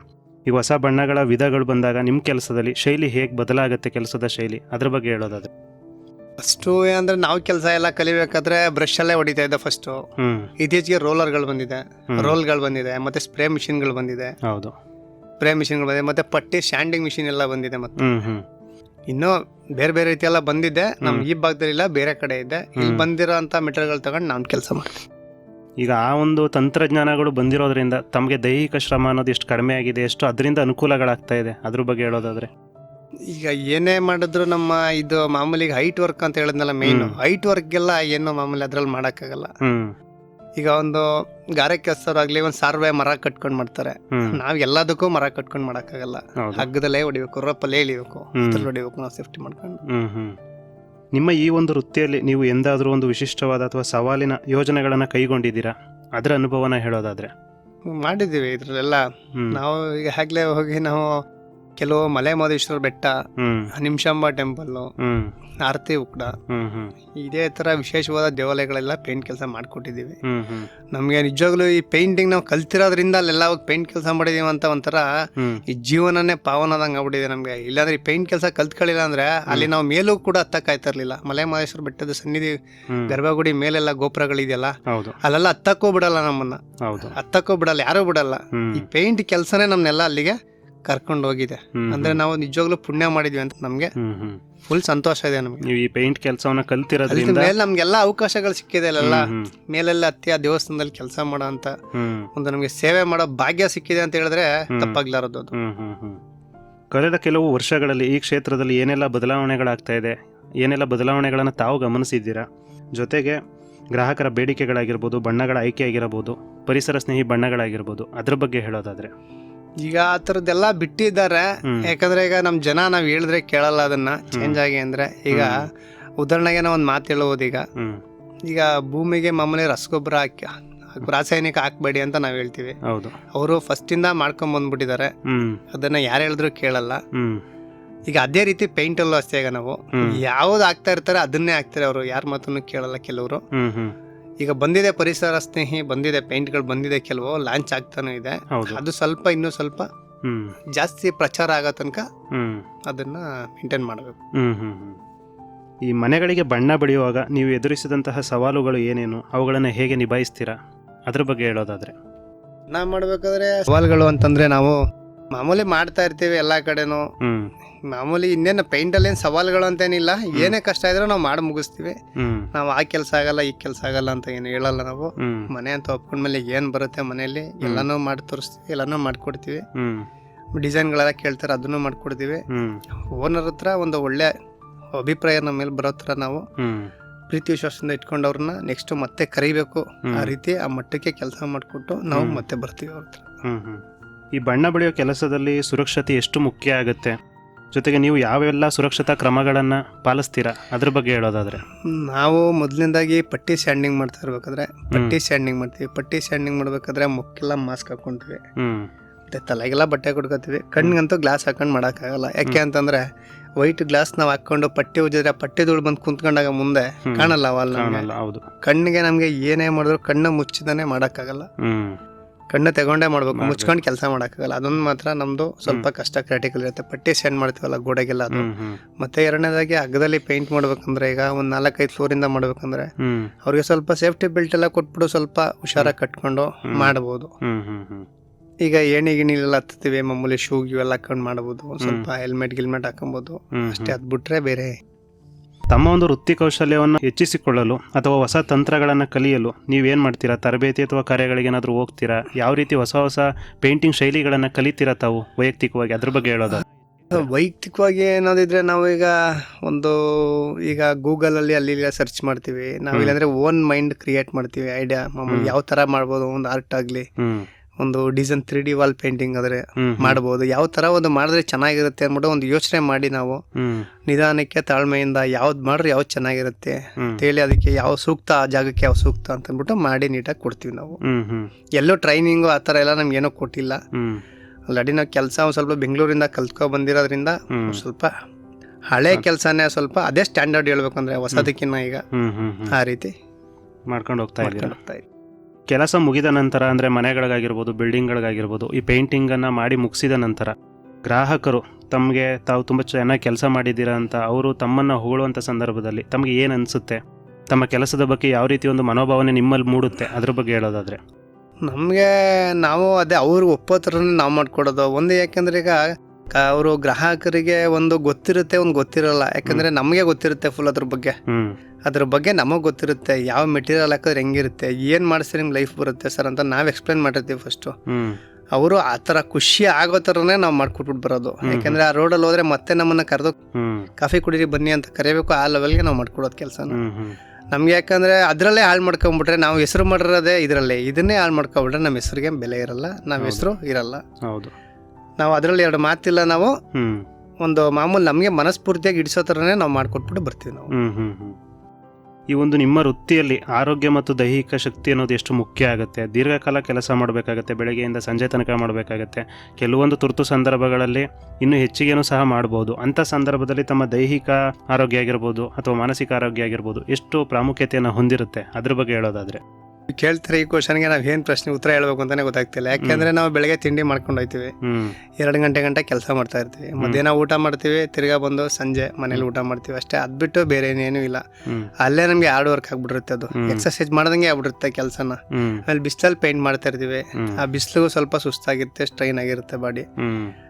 ಈಗ ಹೊಸ ಬಣ್ಣಗಳ ವಿಧಗಳು ಬಂದಾಗ ನಿಮ್ಮ ಕೆಲಸದಲ್ಲಿ ಶೈಲಿ ಹೇಗೆ ಬದಲಾಗುತ್ತೆ ಕೆಲಸದ ಶೈಲಿ? ಅದ್ರ ಬಗ್ಗೆ ಹೇಳೋದಾದ್ರೆ. ಫಸ್ಟು ಏನಂದ್ರೆ ನಾವು ಕೆಲಸ ಎಲ್ಲ ಕಲಿಬೇಕಾದ್ರೆ ಬ್ರಷ್ ಅಲ್ಲೇ ಹೊಡಿತಾ ಇದ್ದ ಫಸ್ಟು ಇತ್ತೀಚೆಗೆ ರೋಲರ್ಗಳು ಬಂದಿದೆ. ರೋಲ್ಗಳು ಬಂದಿದೆ. ಮತ್ತೆ ಸ್ಪ್ರೇ ಮಿಷಿನ್ಗಳು ಬಂದಿದೆ. ಹೌದು. ಸ್ಪ್ರೇ ಮಿಷಿನ್ಗಳು ಬಂದಿದೆ. ಮತ್ತೆ ಪಟ್ಟಿ ಸ್ಟ್ಯಾಂಡಿಂಗ್ ಮಿಷಿನ್ ಎಲ್ಲ ಬಂದಿದೆ ಮತ್ತೆ. ಇನ್ನೂ ಬೇರೆ ಬೇರೆ ರೀತಿ ಎಲ್ಲ ಬಂದಿದೆ. ನಮ್ಗೆ ಈ ಭಾಗದಲ್ಲಿ ಇಲ್ಲ ಬೇರೆ ಕಡೆ ಇದೆ. ಇಲ್ಲಿ. ಬಂದಿರೋ ಅಂತ ಮೆಟೀರಿಯಲ್ಗಳು ತಗೊಂಡು ನಾನು ಕೆಲಸ ಮಾಡ್ತೀವಿ ಈಗ ಆ ಒಂದು ತಂತ್ರಜ್ಞಾನಗಳು ಬಂದಿರೋದ್ರಿಂದ ತಮಗೆ ದೈಹಿಕ ಶ್ರಮ ಅನ್ನೋದು ಎಷ್ಟು ಕಡಿಮೆ ಆಗಿದೆ ಎಷ್ಟು ಅದರಿಂದ ಅನುಕೂಲಗಳಾಗ್ತಾ ಇದೆ ಅದ್ರ ಬಗ್ಗೆ ಹೇಳೋದಾದ್ರೆ? ಈಗ ಏನೇ ಮಾಡಿದ್ರು ನಮ್ಮ ಇದು ಮಾಮೂಲಿ ಹೈಟ್ ವರ್ಕ್ ಅಂತ ಹೇಳಿದ್ನಲ್ಲ ಮೇನ್ ಹೈಟ್ ವರ್ಕ್ ಎಲ್ಲ ಏನು ಮಾಮೂಲಿ ಅದ್ರಲ್ಲಿ ಮಾಡೋಕ್ಕಾಗಲ್ಲ. ಈಗ ಒಂದು ಗಾರೆ ಕೆಲಸರಾಗ್ಲಿ ಒಂದು ಸಾರ್ವೆ ಮರ ಕಟ್ಕೊಂಡ್ ಮಾಡ್ತಾರೆ. ನಾವ್ ಎಲ್ಲದಕ್ಕೂ ಮರ ಕಟ್ಕೊಂಡ್ ಮಾಡಕ್ಕಾಗಲ್ಲ. ಹಗ್ಗದಲ್ಲೇ ಹೊಡಿಬೇಕು ರೊಪ್ಪಲ್ಲೇ ಇಳಿಬೇಕು ಹೊಡಿಬೇಕು ನಾವು ಸೇಫ್ಟಿ ಮಾಡ್ಕೊಂಡು. ನಿಮ್ಮ ಈ ಒಂದು ವೃತ್ತಿಯಲ್ಲಿ ನೀವು ಎಂದಾದರೂ ಒಂದು ವಿಶಿಷ್ಟವಾದ ಅಥವಾ ಸವಾಲಿನ ಯೋಜನೆಗಳನ್ನು ಕೈಗೊಂಡಿದ್ದೀರಾ? ಅದರ ಅನುಭವನ ಹೇಳೋದಾದ್ರೆ. ಮಾಡಿದ್ದೀವಿ ಇದರಲ್ಲೆಲ್ಲ. ನಾವು ಈಗ ಆಗ್ಲೇ ಹೋಗಿ ನಾವು ಕೆಲವು ಮಲೆ ಮಹದೇಶ್ವರ ಬೆಟ್ಟ ಹ್ಮ್. ಟೆಂಪಲ್ ಆರತಿ ಉಕ್ಕಡ. ಇದೇ ತರ ವಿಶೇಷವಾದ ದೇವಾಲಯಗಳೆಲ್ಲ ಪೇಂಟ್ ಕೆಲಸ ಮಾಡ್ಕೊಟ್ಟಿದೀವಿ ನಮ್ಗೆ ನಿಜವಾಗ್ಲೂ ಈ ಪೇಂಟಿಂಗ್ ನಾವು ಕಲ್ತಿರೋದ್ರಿಂದ ಅಲ್ಲೆಲ್ಲ ಹೋಗಿ ಪೇಂಟ್ ಕೆಲಸ ಮಾಡಿದೀವಿ ಅಂತ ಒಂಥರ ಈ ಜೀವನನೇ ಪಾವನದಂಗೆ ಆಗ್ಬಿಟ್ಟಿದೆ ನಮಗೆ. ಇಲ್ಲಾಂದ್ರೆ ಈ ಪೇಂಟ್ ಕೆಲಸ ಕಲ್ತ್ಕೊಳ್ಳಿಲ್ಲ ಅಂದ್ರೆ ಅಲ್ಲಿ ನಾವು ಮೇಲೂ ಕೂಡ ಹತ್ತಕ್ಕಾಯ್ತಾ ಇರ್ಲಿಲ್ಲ ಮಲೆ ಮಹದೇಶ್ವರ ಬೆಟ್ಟದ ಸನ್ನಿಧಿ ಗರ್ಭಗುಡಿ ಮೇಲೆಲ್ಲ ಗೋಪುರಗಳಿದೆಯಲ್ಲ ಅಲ್ಲೆಲ್ಲ ಹತ್ತಕ್ಕೂ ಬಿಡಲ್ಲ ನಮ್ಮನ್ನ. ಹತ್ತಕ್ಕೂ ಬಿಡಲ್ಲ ಯಾರು ಬಿಡಲ್ಲ. ಈ ಪೇಂಟ್ ಕೆಲಸನೇ ನಮ್ನೆಲ್ಲ ಅಲ್ಲಿಗೆ ಕರ್ಕೊಂಡು ಹೋಗಿದೆ. ಅಂದ್ರೆ ನಾವು ನಿಜವಾಗ್ಲೂ ಪುಣ್ಯ ಮಾಡಿದ್ವಿ ಅಂತ ನಮ್ಗೆ. ಫುಲ್ ಸಂತೋಷ ಇದೆ ನಮ್ಗೆ. ನೀವು ಈ ಪೇಂಟ್ ಕೆಲಸವನ್ನ ಕಲ್ತಿರೋದ್ರಿಂದ ಮೇಲೆ ನಮ್ಗೆಲ್ಲ ಅವಕಾಶಗಳು ಸಿಕ್ಕಿದೆ ಅಲ್ಲೆಲ್ಲ. ಮೇಲೆಲ್ಲ ಹತ್ತಿ ಆ ದೇವಸ್ಥಾನದಲ್ಲಿ ಕೆಲಸ ಮಾಡೋ ಅಂತ ಒಂದು ನಮ್ಗೆ ಸೇವೆ ಮಾಡೋ ಭಾಗ್ಯ ಸಿಕ್ಕಿದೆ ಅಂತ ಹೇಳಿದ್ರೆ. ತಪ್ಪಾಗ್ಲಾರದು ಅದು. ಕಳೆದ ಕೆಲವು ವರ್ಷಗಳಲ್ಲಿ ಈ ಕ್ಷೇತ್ರದಲ್ಲಿ ಏನೆಲ್ಲ ಬದಲಾವಣೆಗಳಾಗ್ತಾ ಇದೆ? ಏನೆಲ್ಲ ಬದಲಾವಣೆಗಳನ್ನ ತಾವು ಗಮನಿಸಿದ್ದೀರಾ? ಜೊತೆಗೆ ಗ್ರಾಹಕರ ಬೇಡಿಕೆಗಳಾಗಿರ್ಬೋದು ಬಣ್ಣಗಳ ಆಯ್ಕೆ ಆಗಿರಬಹುದು ಪರಿಸರ ಸ್ನೇಹಿ ಬಣ್ಣಗಳಾಗಿರ್ಬೋದು ಅದ್ರ ಬಗ್ಗೆ ಹೇಳೋದಾದ್ರೆ. ಈಗ ಆ ಥರದ್ದೆಲ್ಲ ಬಿಟ್ಟಿದ್ದಾರೆ. ಯಾಕಂದ್ರೆ ಈಗ ನಮ್ಮ ಜನ ನಾವು ಹೇಳಿದ್ರೆ ಕೇಳಲ್ಲ ಅದನ್ನ ಚೇಂಜ್ ಆಗಿ ಅಂದ್ರೆ. ಈಗ ಉದಾಹರಣೆಗೆ ನಾವು ಒಂದು ಮಾತು ಹೇಳುವುದು ಈಗ. ಈಗ ಭೂಮಿಗೆ ಮಾಮೂಲಿ ರಸಗೊಬ್ಬರ ಹಾಕಿ ರಾಸಾಯನಿಕ ಹಾಕ್ಬೇಡಿ ಅಂತ ನಾವು ಹೇಳ್ತೀವಿ. ಹೌದು. ಅವರು ಫಸ್ಟಿಂದ ಮಾಡ್ಕೊಂಡ್ ಬಂದ್ಬಿಟ್ಟಿದ್ದಾರೆ. ಅದನ್ನ ಯಾರು ಹೇಳಿದ್ರು ಕೇಳಲ್ಲ. ಈಗ ಅದೇ ರೀತಿ ಪೇಂಟ್ ಅಲ್ಲೂ ಅಷ್ಟೇ ಈಗ ನಾವು. ಯಾವ್ದು ಹಾಕ್ತಾ ಇರ್ತಾರೆ ಅದನ್ನೇ ಹಾಕ್ತಾರೆ ಅವರು ಯಾರ ಮಾತನ್ನು ಕೇಳಲ್ಲ ಕೆಲವರು. ಈಗ ಬಂದಿದೆ ಪರಿಸರ ಸ್ನೇಹಿ ಬಂದಿದೆ ಪೇಂಟ್ಗಳು ಬಂದಿದೆ ಕೆಲವು ಲಾಂಚ್ ಆಗ್ತಾನೆ ಇದೆ. ಅದು ಸ್ವಲ್ಪ ಇನ್ನೂ ಸ್ವಲ್ಪ ಹ್ಮ್. ಜಾಸ್ತಿ ಪ್ರಚಾರ ಆಗೋ ತನಕ ಹ್ಮ್. ಅದನ್ನ ಮೇಂಟೈನ್ ಮಾಡಬೇಕು. ಹ್ಮ್ ಹ್ಮ್ ಹ್ಮ್. ಈ ಮನೆಗಳಿಗೆ ಬಣ್ಣ ಬಡಿಯುವಾಗ ನೀವು ಎದುರಿಸಿದಂತಹ ಸವಾಲುಗಳು ಏನೇನು? ಅವುಗಳನ್ನು ಹೇಗೆ ನಿಭಾಯಿಸ್ತೀರಾ? ಅದ್ರ ಬಗ್ಗೆ ಹೇಳೋದಾದ್ರೆ. ನಾವು ಮಾಡ್ಬೇಕಾದ್ರೆ ಸವಾಲುಗಳು ಅಂತಂದ್ರೆ ನಾವು ಮಾಮೂಲಿ ಮಾಡ್ತಾ ಇರ್ತೀವಿ ಎಲ್ಲಾ ಕಡೆನು. ಮಾಮೂಲಿ ಇನ್ನೇನು ಪೇಂಟ್ ಅಲ್ಲಿ ಏನು ಸವಾಲ್ಗಳು ಅಂತೇನಿಲ್ಲ. ಏನೇ ಕಷ್ಟ ಇದ್ರೆ ನಾವು ಮಾಡಿ ಮುಗಿಸ್ತೀವಿ. ನಾವು ಆ ಕೆಲಸ ಆಗಲ್ಲ ಈ ಕೆಲಸ ಆಗಲ್ಲ ಅಂತ ಏನು ಹೇಳಲ್ಲ ನಾವು. ಮನೆ ಅಂತ ಒಪ್ಕೊಂಡ್ಮೇಲೆ ಏನು ಬರುತ್ತೆ ಮನೆಯಲ್ಲಿ ಎಲ್ಲಾನು ಮಾಡಿ ತೋರಿಸ್ತೀವಿ ಎಲ್ಲಾನು ಮಾಡ್ಕೊಡ್ತೀವಿ. ಡಿಸೈನ್ಗಳೆಲ್ಲ ಕೇಳ್ತಾರೆ ಅದನ್ನು ಮಾಡ್ಕೊಡ್ತೀವಿ. ಓನರ್ ಹತ್ರ ಒಂದು ಒಳ್ಳೆ ಅಭಿಪ್ರಾಯ ನಮ್ಮ ಮೇಲೆ ಬರೋ ಥರ ನಾವು ಪ್ರೀತಿ ವಿಶ್ವಾಸದಿಂದ ಇಟ್ಕೊಂಡವ್ರನ್ನ ನೆಕ್ಸ್ಟ್ ಮತ್ತೆ ಕರಿಬೇಕು. ಆ ರೀತಿ ಆ ಮಟ್ಟಕ್ಕೆ ಕೆಲಸ ಮಾಡಿಕೊಟ್ಟು ನಾವು ಮತ್ತೆ ಬರ್ತೀವಿ ಅವ್ರ ಹತ್ರ. ಹ್ಮ್ ಹ್ಮ್. ಈ ಬಣ್ಣ ಬಳಿಯೋ ಕೆಲಸದಲ್ಲಿ ಸುರಕ್ಷತೆ ಎಷ್ಟು ಮುಖ್ಯ ಆಗುತ್ತೆ? ಜೊತೆಗೆ ನೀವು ಯಾವೆಲ್ಲ ಸುರಕ್ಷತಾ ಕ್ರಮಗಳನ್ನು ಪಾಲಿಸ್ತೀರಾ? ಅದ್ರ ಬಗ್ಗೆ ಹೇಳೋದಾದ್ರೆ. ನಾವು ಮೊದಲಿಂದಾಗಿ ಪಟ್ಟಿ ಸ್ಯಾಂಡಿಂಗ್ ಮಾಡ್ತಾ ಇರ್ಬೇಕಾದ್ರೆ ಪಟ್ಟಿ ಸ್ಯಾಂಡಿಂಗ್ ಮಾಡ್ತೀವಿ. ಪಟ್ಟಿ ಸ್ಯಾಂಡಿಂಗ್ ಮಾಡ್ಬೇಕಾದ್ರೆ ಮುಕ್ಕೆಲ್ಲ ಮಾಸ್ಕ್ ಹಾಕೊಂಡ್ವಿ ಮತ್ತೆ ತಲೆಗೆಲ್ಲ ಬಟ್ಟೆ ಕೊಡ್ಕೋತೀವಿ. ಕಣ್ಣಿಗಂತೂ ಗ್ಲಾಸ್ ಹಾಕೊಂಡು ಮಾಡೋಕ್ಕಾಗಲ್ಲ. ಯಾಕೆ ಅಂತಂದ್ರೆ ವೈಟ್ ಗ್ಲಾಸ್ ನಾವು ಹಾಕೊಂಡು ಪಟ್ಟಿ ಉಜ್ಜಿದ್ರೆ ಪಟ್ಟಿ ಧೂಳು ಬಂದು ಕುಂತ್ಕೊಂಡಾಗ ಮುಂದೆ. ಕಾಣಲ್ಲ ಅವಲ್ಲ ಹೌದು. ಕಣ್ಣಿಗೆ ನಮಗೆ ಏನೇ ಮಾಡಿದ್ರು ಕಣ್ಣು ಮುಚ್ಚಿದಾನೆ ಮಾಡೋಕ್ಕಾಗಲ್ಲ. ಕಣ್ಣು ತಗೊಂಡೇ ಮಾಡ್ಬೇಕು. ಮುಚ್ಕೊಂಡು ಕೆಲಸ ಮಾಡೋಕ್ಕಾಗಲ್ಲ. ಅದೊಂದು ಮಾತ್ರ ನಮ್ದು ಸ್ವಲ್ಪ ಕಷ್ಟ ಕ್ರಿಟಿಕಲ್ ಇರುತ್ತೆ. ಪಟ್ಟಿ ಸೆಂಡ್ ಮಾಡ್ತೀವಲ್ಲ ಗೋಡೆಗೆಲ್ಲ ಅದು. ಮತ್ತೆ ಎರಡನೇದಾಗಿ ಅಗ್ಗದಲ್ಲಿ ಪೇಂಟ್ ಮಾಡ್ಬೇಕಂದ್ರೆ ಈಗ ಒಂದು ನಾಲ್ಕೈದು ಫ್ಲೋರಿಂದ ಮಾಡ್ಬೇಕಂದ್ರೆ ಅವ್ರಿಗೆ ಸ್ವಲ್ಪ ಸೇಫ್ಟಿ ಬೆಲ್ಟ್ ಎಲ್ಲ ಕೊಟ್ಬಿಟ್ಟು ಸ್ವಲ್ಪ ಹುಷಾರಾಗಿ ಕಟ್ಕೊಂಡು. ಮಾಡ್ಬೋದು. ಈಗ ಏಣಿ ಗಿಣಿಲೆಲ್ಲ ಹತ್ತೀವಿ ಮಾಮೂಲಿ ಶೂ ಇವೆಲ್ಲ ಎಲ್ಲ ಹಾಕೊಂಡು ಮಾಡ್ಬೋದು. ಸ್ವಲ್ಪ ಹೆಲ್ಮೆಟ್ ಗಿಲ್ಮೆಟ್ ಹಾಕೊಬೋದು. ಅಷ್ಟೇ ಅದ್ ಬಿಟ್ರೆ ಬೇರೆ ತಮ್ಮ ಒಂದು ವೃತ್ತಿ ಕೌಶಲ್ಯವನ್ನು ಹೆಚ್ಚಿಸಿಕೊಳ್ಳಲು ಅಥವಾ ಹೊಸ ತಂತ್ರಗಳನ್ನು ಕಲಿಯಲು ನೀವೇನು ಮಾಡ್ತೀರಾ? ತರಬೇತಿ ಅಥವಾ ಕಾರ್ಯಗಳಿಗೆ ಏನಾದರೂ ಹೋಗ್ತೀರಾ? ಯಾವ ರೀತಿ ಹೊಸ ಹೊಸ ಪೇಂಟಿಂಗ್ ಶೈಲಿಗಳನ್ನು ಕಲಿತೀರಾ ತಾವು ವೈಯಕ್ತಿಕವಾಗಿ? ಅದ್ರ ಬಗ್ಗೆ ಹೇಳೋದು. ವೈಯಕ್ತಿಕವಾಗಿ ಏನಾದಿದ್ರೆ ನಾವು ಈಗ ಒಂದು ಈಗ ಗೂಗಲ್ ಅಲ್ಲಿ ಅಲ್ಲಿ ಸರ್ಚ್ ಮಾಡ್ತೀವಿ. ನಾವು ಅಂದ್ರೆ ಇಲ್ಲಾಂದ್ರೆ ಓನ್ ಮೈಂಡ್ ಕ್ರಿಯೇಟ್ ಮಾಡ್ತೀವಿ ಐಡಿಯಾ. ಮಾಮೂಲಿ ಯಾವ ತರ ಮಾಡ್ಬೋದು ಒಂದು ಆರ್ಟ್ ಆಗ್ಲಿ. ಒಂದು design three D wall painting ಆದ್ರೆ ಮಾಡಬಹುದು ಯಾವ ತರ ಒಂದು ಮಾಡಿದ್ರೆ ಚೆನ್ನಾಗಿರುತ್ತೆ ಅಂದ್ಬಿಟ್ಟು ಒಂದು ಯೋಚನೆ ಮಾಡಿ ನಾವು. ನಿಧಾನಕ್ಕೆ ತಾಳ್ಮೆಯಿಂದ ಯಾವ್ದು ಮಾಡ್ರೆ ಯಾವ್ದು ಚೆನ್ನಾಗಿರುತ್ತೆ ಹೇಳಿ ಅದಕ್ಕೆ ಯಾವ ಸೂಕ್ತ ಆ ಜಾಗಕ್ಕೆ ಯಾವ ಸೂಕ್ತ ಅಂತ ಅಂದ್ಬಿಟ್ಟು ಮಾಡಿ ನೀಟಾಗಿ ಕೊಡ್ತೀವಿ ನಾವು. ಎಲ್ಲೋ ಟ್ರೈನಿಂಗು ಆ ಥರ ಎಲ್ಲ ನಮ್ಗೆ ಏನೋ ಕೊಟ್ಟಿಲ್ಲ. ಲಡಿನ ಆಲ್ರೆಡಿ ನಾವು ಕೆಲಸ ಒಂದು ಸ್ವಲ್ಪ ಬೆಂಗಳೂರಿಂದ ಕಲ್ತ್ಕೊ ಬಂದಿರೋದ್ರಿಂದ ಸ್ವಲ್ಪ ಹಳೆ ಕೆಲಸನೇ ಸ್ವಲ್ಪ ಅದೇ ಸ್ಟ್ಯಾಂಡರ್ಡ್ ಹೇಳ್ಬೇಕಂದ್ರೆ ಹೊಸದಕ್ಕಿನ್ನ ಈಗ. ಆ ರೀತಿ ಮಾಡ್ಕೊಂಡು ಹೋಗ್ತಾ ಹೋಗ್ತಾ ಇದ್ದೀವಿ. ಕೆಲಸ ಮುಗಿದ ನಂತರ, ಅಂದರೆ ಮನೆಗಳಿಗಾಗಿರ್ಬೋದು, ಬಿಲ್ಡಿಂಗ್ಗಳಿಗಾಗಿರ್ಬೋದು, ಈ ಪೇಂಟಿಂಗನ್ನು ಮಾಡಿ ಮುಗಿಸಿದ ನಂತರ ಗ್ರಾಹಕರು ತಮಗೆ, ತಾವು ತುಂಬ ಚೆನ್ನಾಗಿ ಕೆಲಸ ಮಾಡಿದ್ದೀರಾ ಅಂತ ಅವರು ತಮ್ಮನ್ನು ಹೊಗಳುವಂಥ ಸಂದರ್ಭದಲ್ಲಿ ತಮಗೆ ಏನು ಅನಿಸುತ್ತೆ? ತಮ್ಮ ಕೆಲಸದ ಬಗ್ಗೆ ಯಾವ ರೀತಿ ಒಂದು ಮನೋಭಾವನೆ ನಿಮ್ಮಲ್ಲಿ ಮೂಡುತ್ತೆ? ಅದ್ರ ಬಗ್ಗೆ ಹೇಳೋದಾದರೆ. ನಮಗೆ ನಾವು ಅದೇ ಅವ್ರಿಗೆ ಒಪ್ಪೋ ಥರನೇ ನಾವು ಮಾಡ್ಕೊಡೋದು. ಒಂದು ಯಾಕೆಂದ್ರೆ ಈಗ ಅವರು ಗ್ರಾಹಕರಿಗೆ ಒಂದು ಗೊತ್ತಿರುತ್ತೆ ಒಂದು ಗೊತ್ತಿರಲ್ಲ. ಯಾಕಂದ್ರೆ ನಮಗೆ ಗೊತ್ತಿರುತ್ತೆ ಫುಲ್ ಅದ್ರ ಬಗ್ಗೆ. ಅದ್ರ ಬಗ್ಗೆ ನಮಗೆ ಗೊತ್ತಿರುತ್ತೆ ಯಾವ ಮೆಟೀರಿಯಲ್ ಹಾಕಿದ್ರೆ ಹೆಂಗಿರುತ್ತೆ ಏನು ಮಾಡಿಸಿದ್ರೆ ನಿಮ್ಗೆ ಲೈಫ್ ಬರುತ್ತೆ ಸರ್ ಅಂತ ನಾವು ಎಕ್ಸ್ಪ್ಲೈನ್ ಮಾಡಿರ್ತೀವಿ ಫಸ್ಟು ಅವರು ಆ ಥರ ಖುಷಿ ಆಗೋ ಥರನೇ ನಾವು ಮಾಡ್ಕೊಟ್ಬಿಟ್ಟು ಬರೋದು. ಯಾಕಂದ್ರೆ ಆ ರೋಡಲ್ಲಿ ಹೋದ್ರೆ ಮತ್ತೆ ನಮ್ಮನ್ನ ಕರೆದು ಕಾಫಿ ಕುಡೀರಿ ಬನ್ನಿ ಅಂತ ಕರಿಬೇಕು ಆ ಲೆವೆಲ್ಗೆ ನಾವು ಮಾಡ್ಕೊಡೋದು ಕೆಲಸ. ಹ್ಮ್ ಹ್ಮ್. ನಮ್ಗೆ ಯಾಕಂದ್ರೆ ಅದರಲ್ಲೇ ಹಾಳು ಮಾಡ್ಕೊಂಬಿಟ್ರೆ ನಾವು ಹೆಸರು ಮಾಡಿರೋದೇ ಇದರಲ್ಲೇ. ಇದನ್ನೇ ಹಾಳು ಮಾಡ್ಕೊಂಬಿಟ್ರೆ ನಮ್ಮ ಹೆಸರಿಗೆ ಬೆಲೆ ಇರಲ್ಲ ನಮ್ಮ. ಹೆಸರು ಇರಲ್ಲ. ಹೌದು. ನಾವು ಅದರಲ್ಲಿ ಎರಡು ಮಾತಿಲ್ಲ ನಾವು. ಒಂದು ಮಾಮೂಲಿ ನಮಗೆ ಮನಸ್ಫೂರ್ತಿಯಾಗಿ ಇಡಿಸೋ ಥರನೇ ನಾವು ಮಾಡಿಕೊಟ್ಬಿಟ್ಟು ಬರ್ತೀವಿ ನಾವು. ಈ ಒಂದು ನಿಮ್ಮ ವೃತ್ತಿಯಲ್ಲಿ ಆರೋಗ್ಯ ಮತ್ತು ದೈಹಿಕ ಶಕ್ತಿ ಅನ್ನೋದು ಎಷ್ಟು ಮುಖ್ಯ ಆಗುತ್ತೆ? ದೀರ್ಘಕಾಲ ಕೆಲಸ ಮಾಡಬೇಕಾಗತ್ತೆ ಬೆಳಗ್ಗೆಯಿಂದ ಸಂಜೆ ತನಕ ಮಾಡಬೇಕಾಗತ್ತೆ. ಕೆಲವೊಂದು ತುರ್ತು ಸಂದರ್ಭಗಳಲ್ಲಿ ಇನ್ನೂ ಹೆಚ್ಚಿಗೆನೂ ಸಹ ಮಾಡ್ಬೋದು. ಅಂಥ ಸಂದರ್ಭದಲ್ಲಿ ತಮ್ಮ ದೈಹಿಕ ಆರೋಗ್ಯ ಆಗಿರ್ಬೋದು ಅಥವಾ ಮಾನಸಿಕ ಆರೋಗ್ಯ ಆಗಿರ್ಬೋದು ಎಷ್ಟು ಪ್ರಾಮುಖ್ಯತೆಯನ್ನು ಹೊಂದಿರುತ್ತೆ? ಅದ್ರ ಬಗ್ಗೆ ಹೇಳೋದಾದ್ರೆ. ಕೇಳ್ತಾರೆ ಈ ಕ್ವಶನ್ಗೆ ನಾವು ಏನು ಪ್ರಶ್ನೆ ಉತ್ತರ ಹೇಳ್ಬೇಕು ಅಂತಾನೆ ಗೊತ್ತಾಗ್ತಿಲ್ಲ. ಯಾಕಂದ್ರೆ ನಾವು ಬೆಳಗ್ಗೆ ತಿಂಡಿ ಮಾಡ್ಕೊಂಡು ಹೋಯ್ತಿವಿ. ಹ್ಮ್. ಎರಡು ಗಂಟೆ ಗಂಟೆ ಕೆಲಸ ಮಾಡ್ತಾ ಇರ್ತೀವಿ. ಮಧ್ಯಾಹ್ನ ಊಟ ಮಾಡ್ತೀವಿ ತಿರ್ಗಾ ಬಂದು ಸಂಜೆ ಮನೇಲಿ ಊಟ ಮಾಡ್ತೀವಿ. ಅಷ್ಟೇ ಅದ್ ಬಿಟ್ಟು ಬೇರೆ ಏನೇನು ಇಲ್ಲ. ಅಲ್ಲೇ ನಮಗೆ ಹಾರ್ಡ್ ವರ್ಕ್ ಆಗ್ಬಿಟ್ಟಿರುತ್ತೆ ಅದು. ಎಕ್ಸರ್ಸೈಸ್ ಮಾಡ್ದಂಗೆ ಆಗ್ಬಿಟ್ಟಿರುತ್ತೆ ಕೆಲಸನ. ಆಮೇಲೆ ಬಿಸಿಲಲ್ಲಿ ಪೇಂಟ್ ಮಾಡ್ತಾ ಇರ್ತೀವಿ. ಆ ಬಿಸಿಲು ಸ್ವಲ್ಪ ಸುಸ್ತಾಗಿರುತ್ತೆ ಸ್ಟ್ರೈನ್ ಆಗಿರುತ್ತೆ ಬಾಡಿ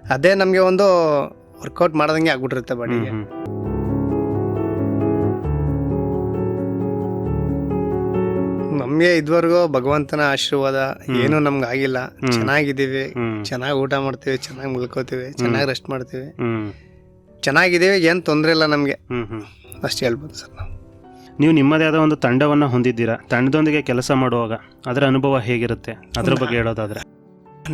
ಅದೇ ನಮಗೆ ಒಂದು ವರ್ಕೌಟ್ ಮಾಡ್ದಂಗೆ ಆಗ್ಬಿಟ್ಟಿರುತ್ತೆ ಬಾಡಿಗೆ ನಮಗೆ ಇದುವರೆಗೂ ಭಗವಂತನ ಆಶೀರ್ವಾದ. ಏನು ನಮ್ಗೆ ಆಗಿಲ್ಲ. ಚೆನ್ನಾಗಿದ್ದೀವಿ. ಚೆನ್ನಾಗಿ ಊಟ ಮಾಡ್ತೀವಿ ಚೆನ್ನಾಗಿ ಮುಳ್ಕೋತೀವಿ ಚೆನ್ನಾಗಿ ರೆಸ್ಟ್ ಮಾಡ್ತೀವಿ. ಚೆನ್ನಾಗಿದ್ದೀವಿ ಏನು ತೊಂದರೆ ಇಲ್ಲ ನಮಗೆ. ಅಷ್ಟು ಹೇಳ್ಬೋದು ಸರ್ ನಾವು. ನೀವು ನಿಮ್ಮದೇ ಆದ ಒಂದು ತಂಡವನ್ನು ಹೊಂದಿದ್ದೀರಾ? ತಂಡದೊಂದಿಗೆ ಕೆಲಸ ಮಾಡುವಾಗ ಅದರ ಅನುಭವ ಹೇಗಿರುತ್ತೆ? ಅದ್ರ ಬಗ್ಗೆ ಹೇಳೋದಾದ್ರೆ.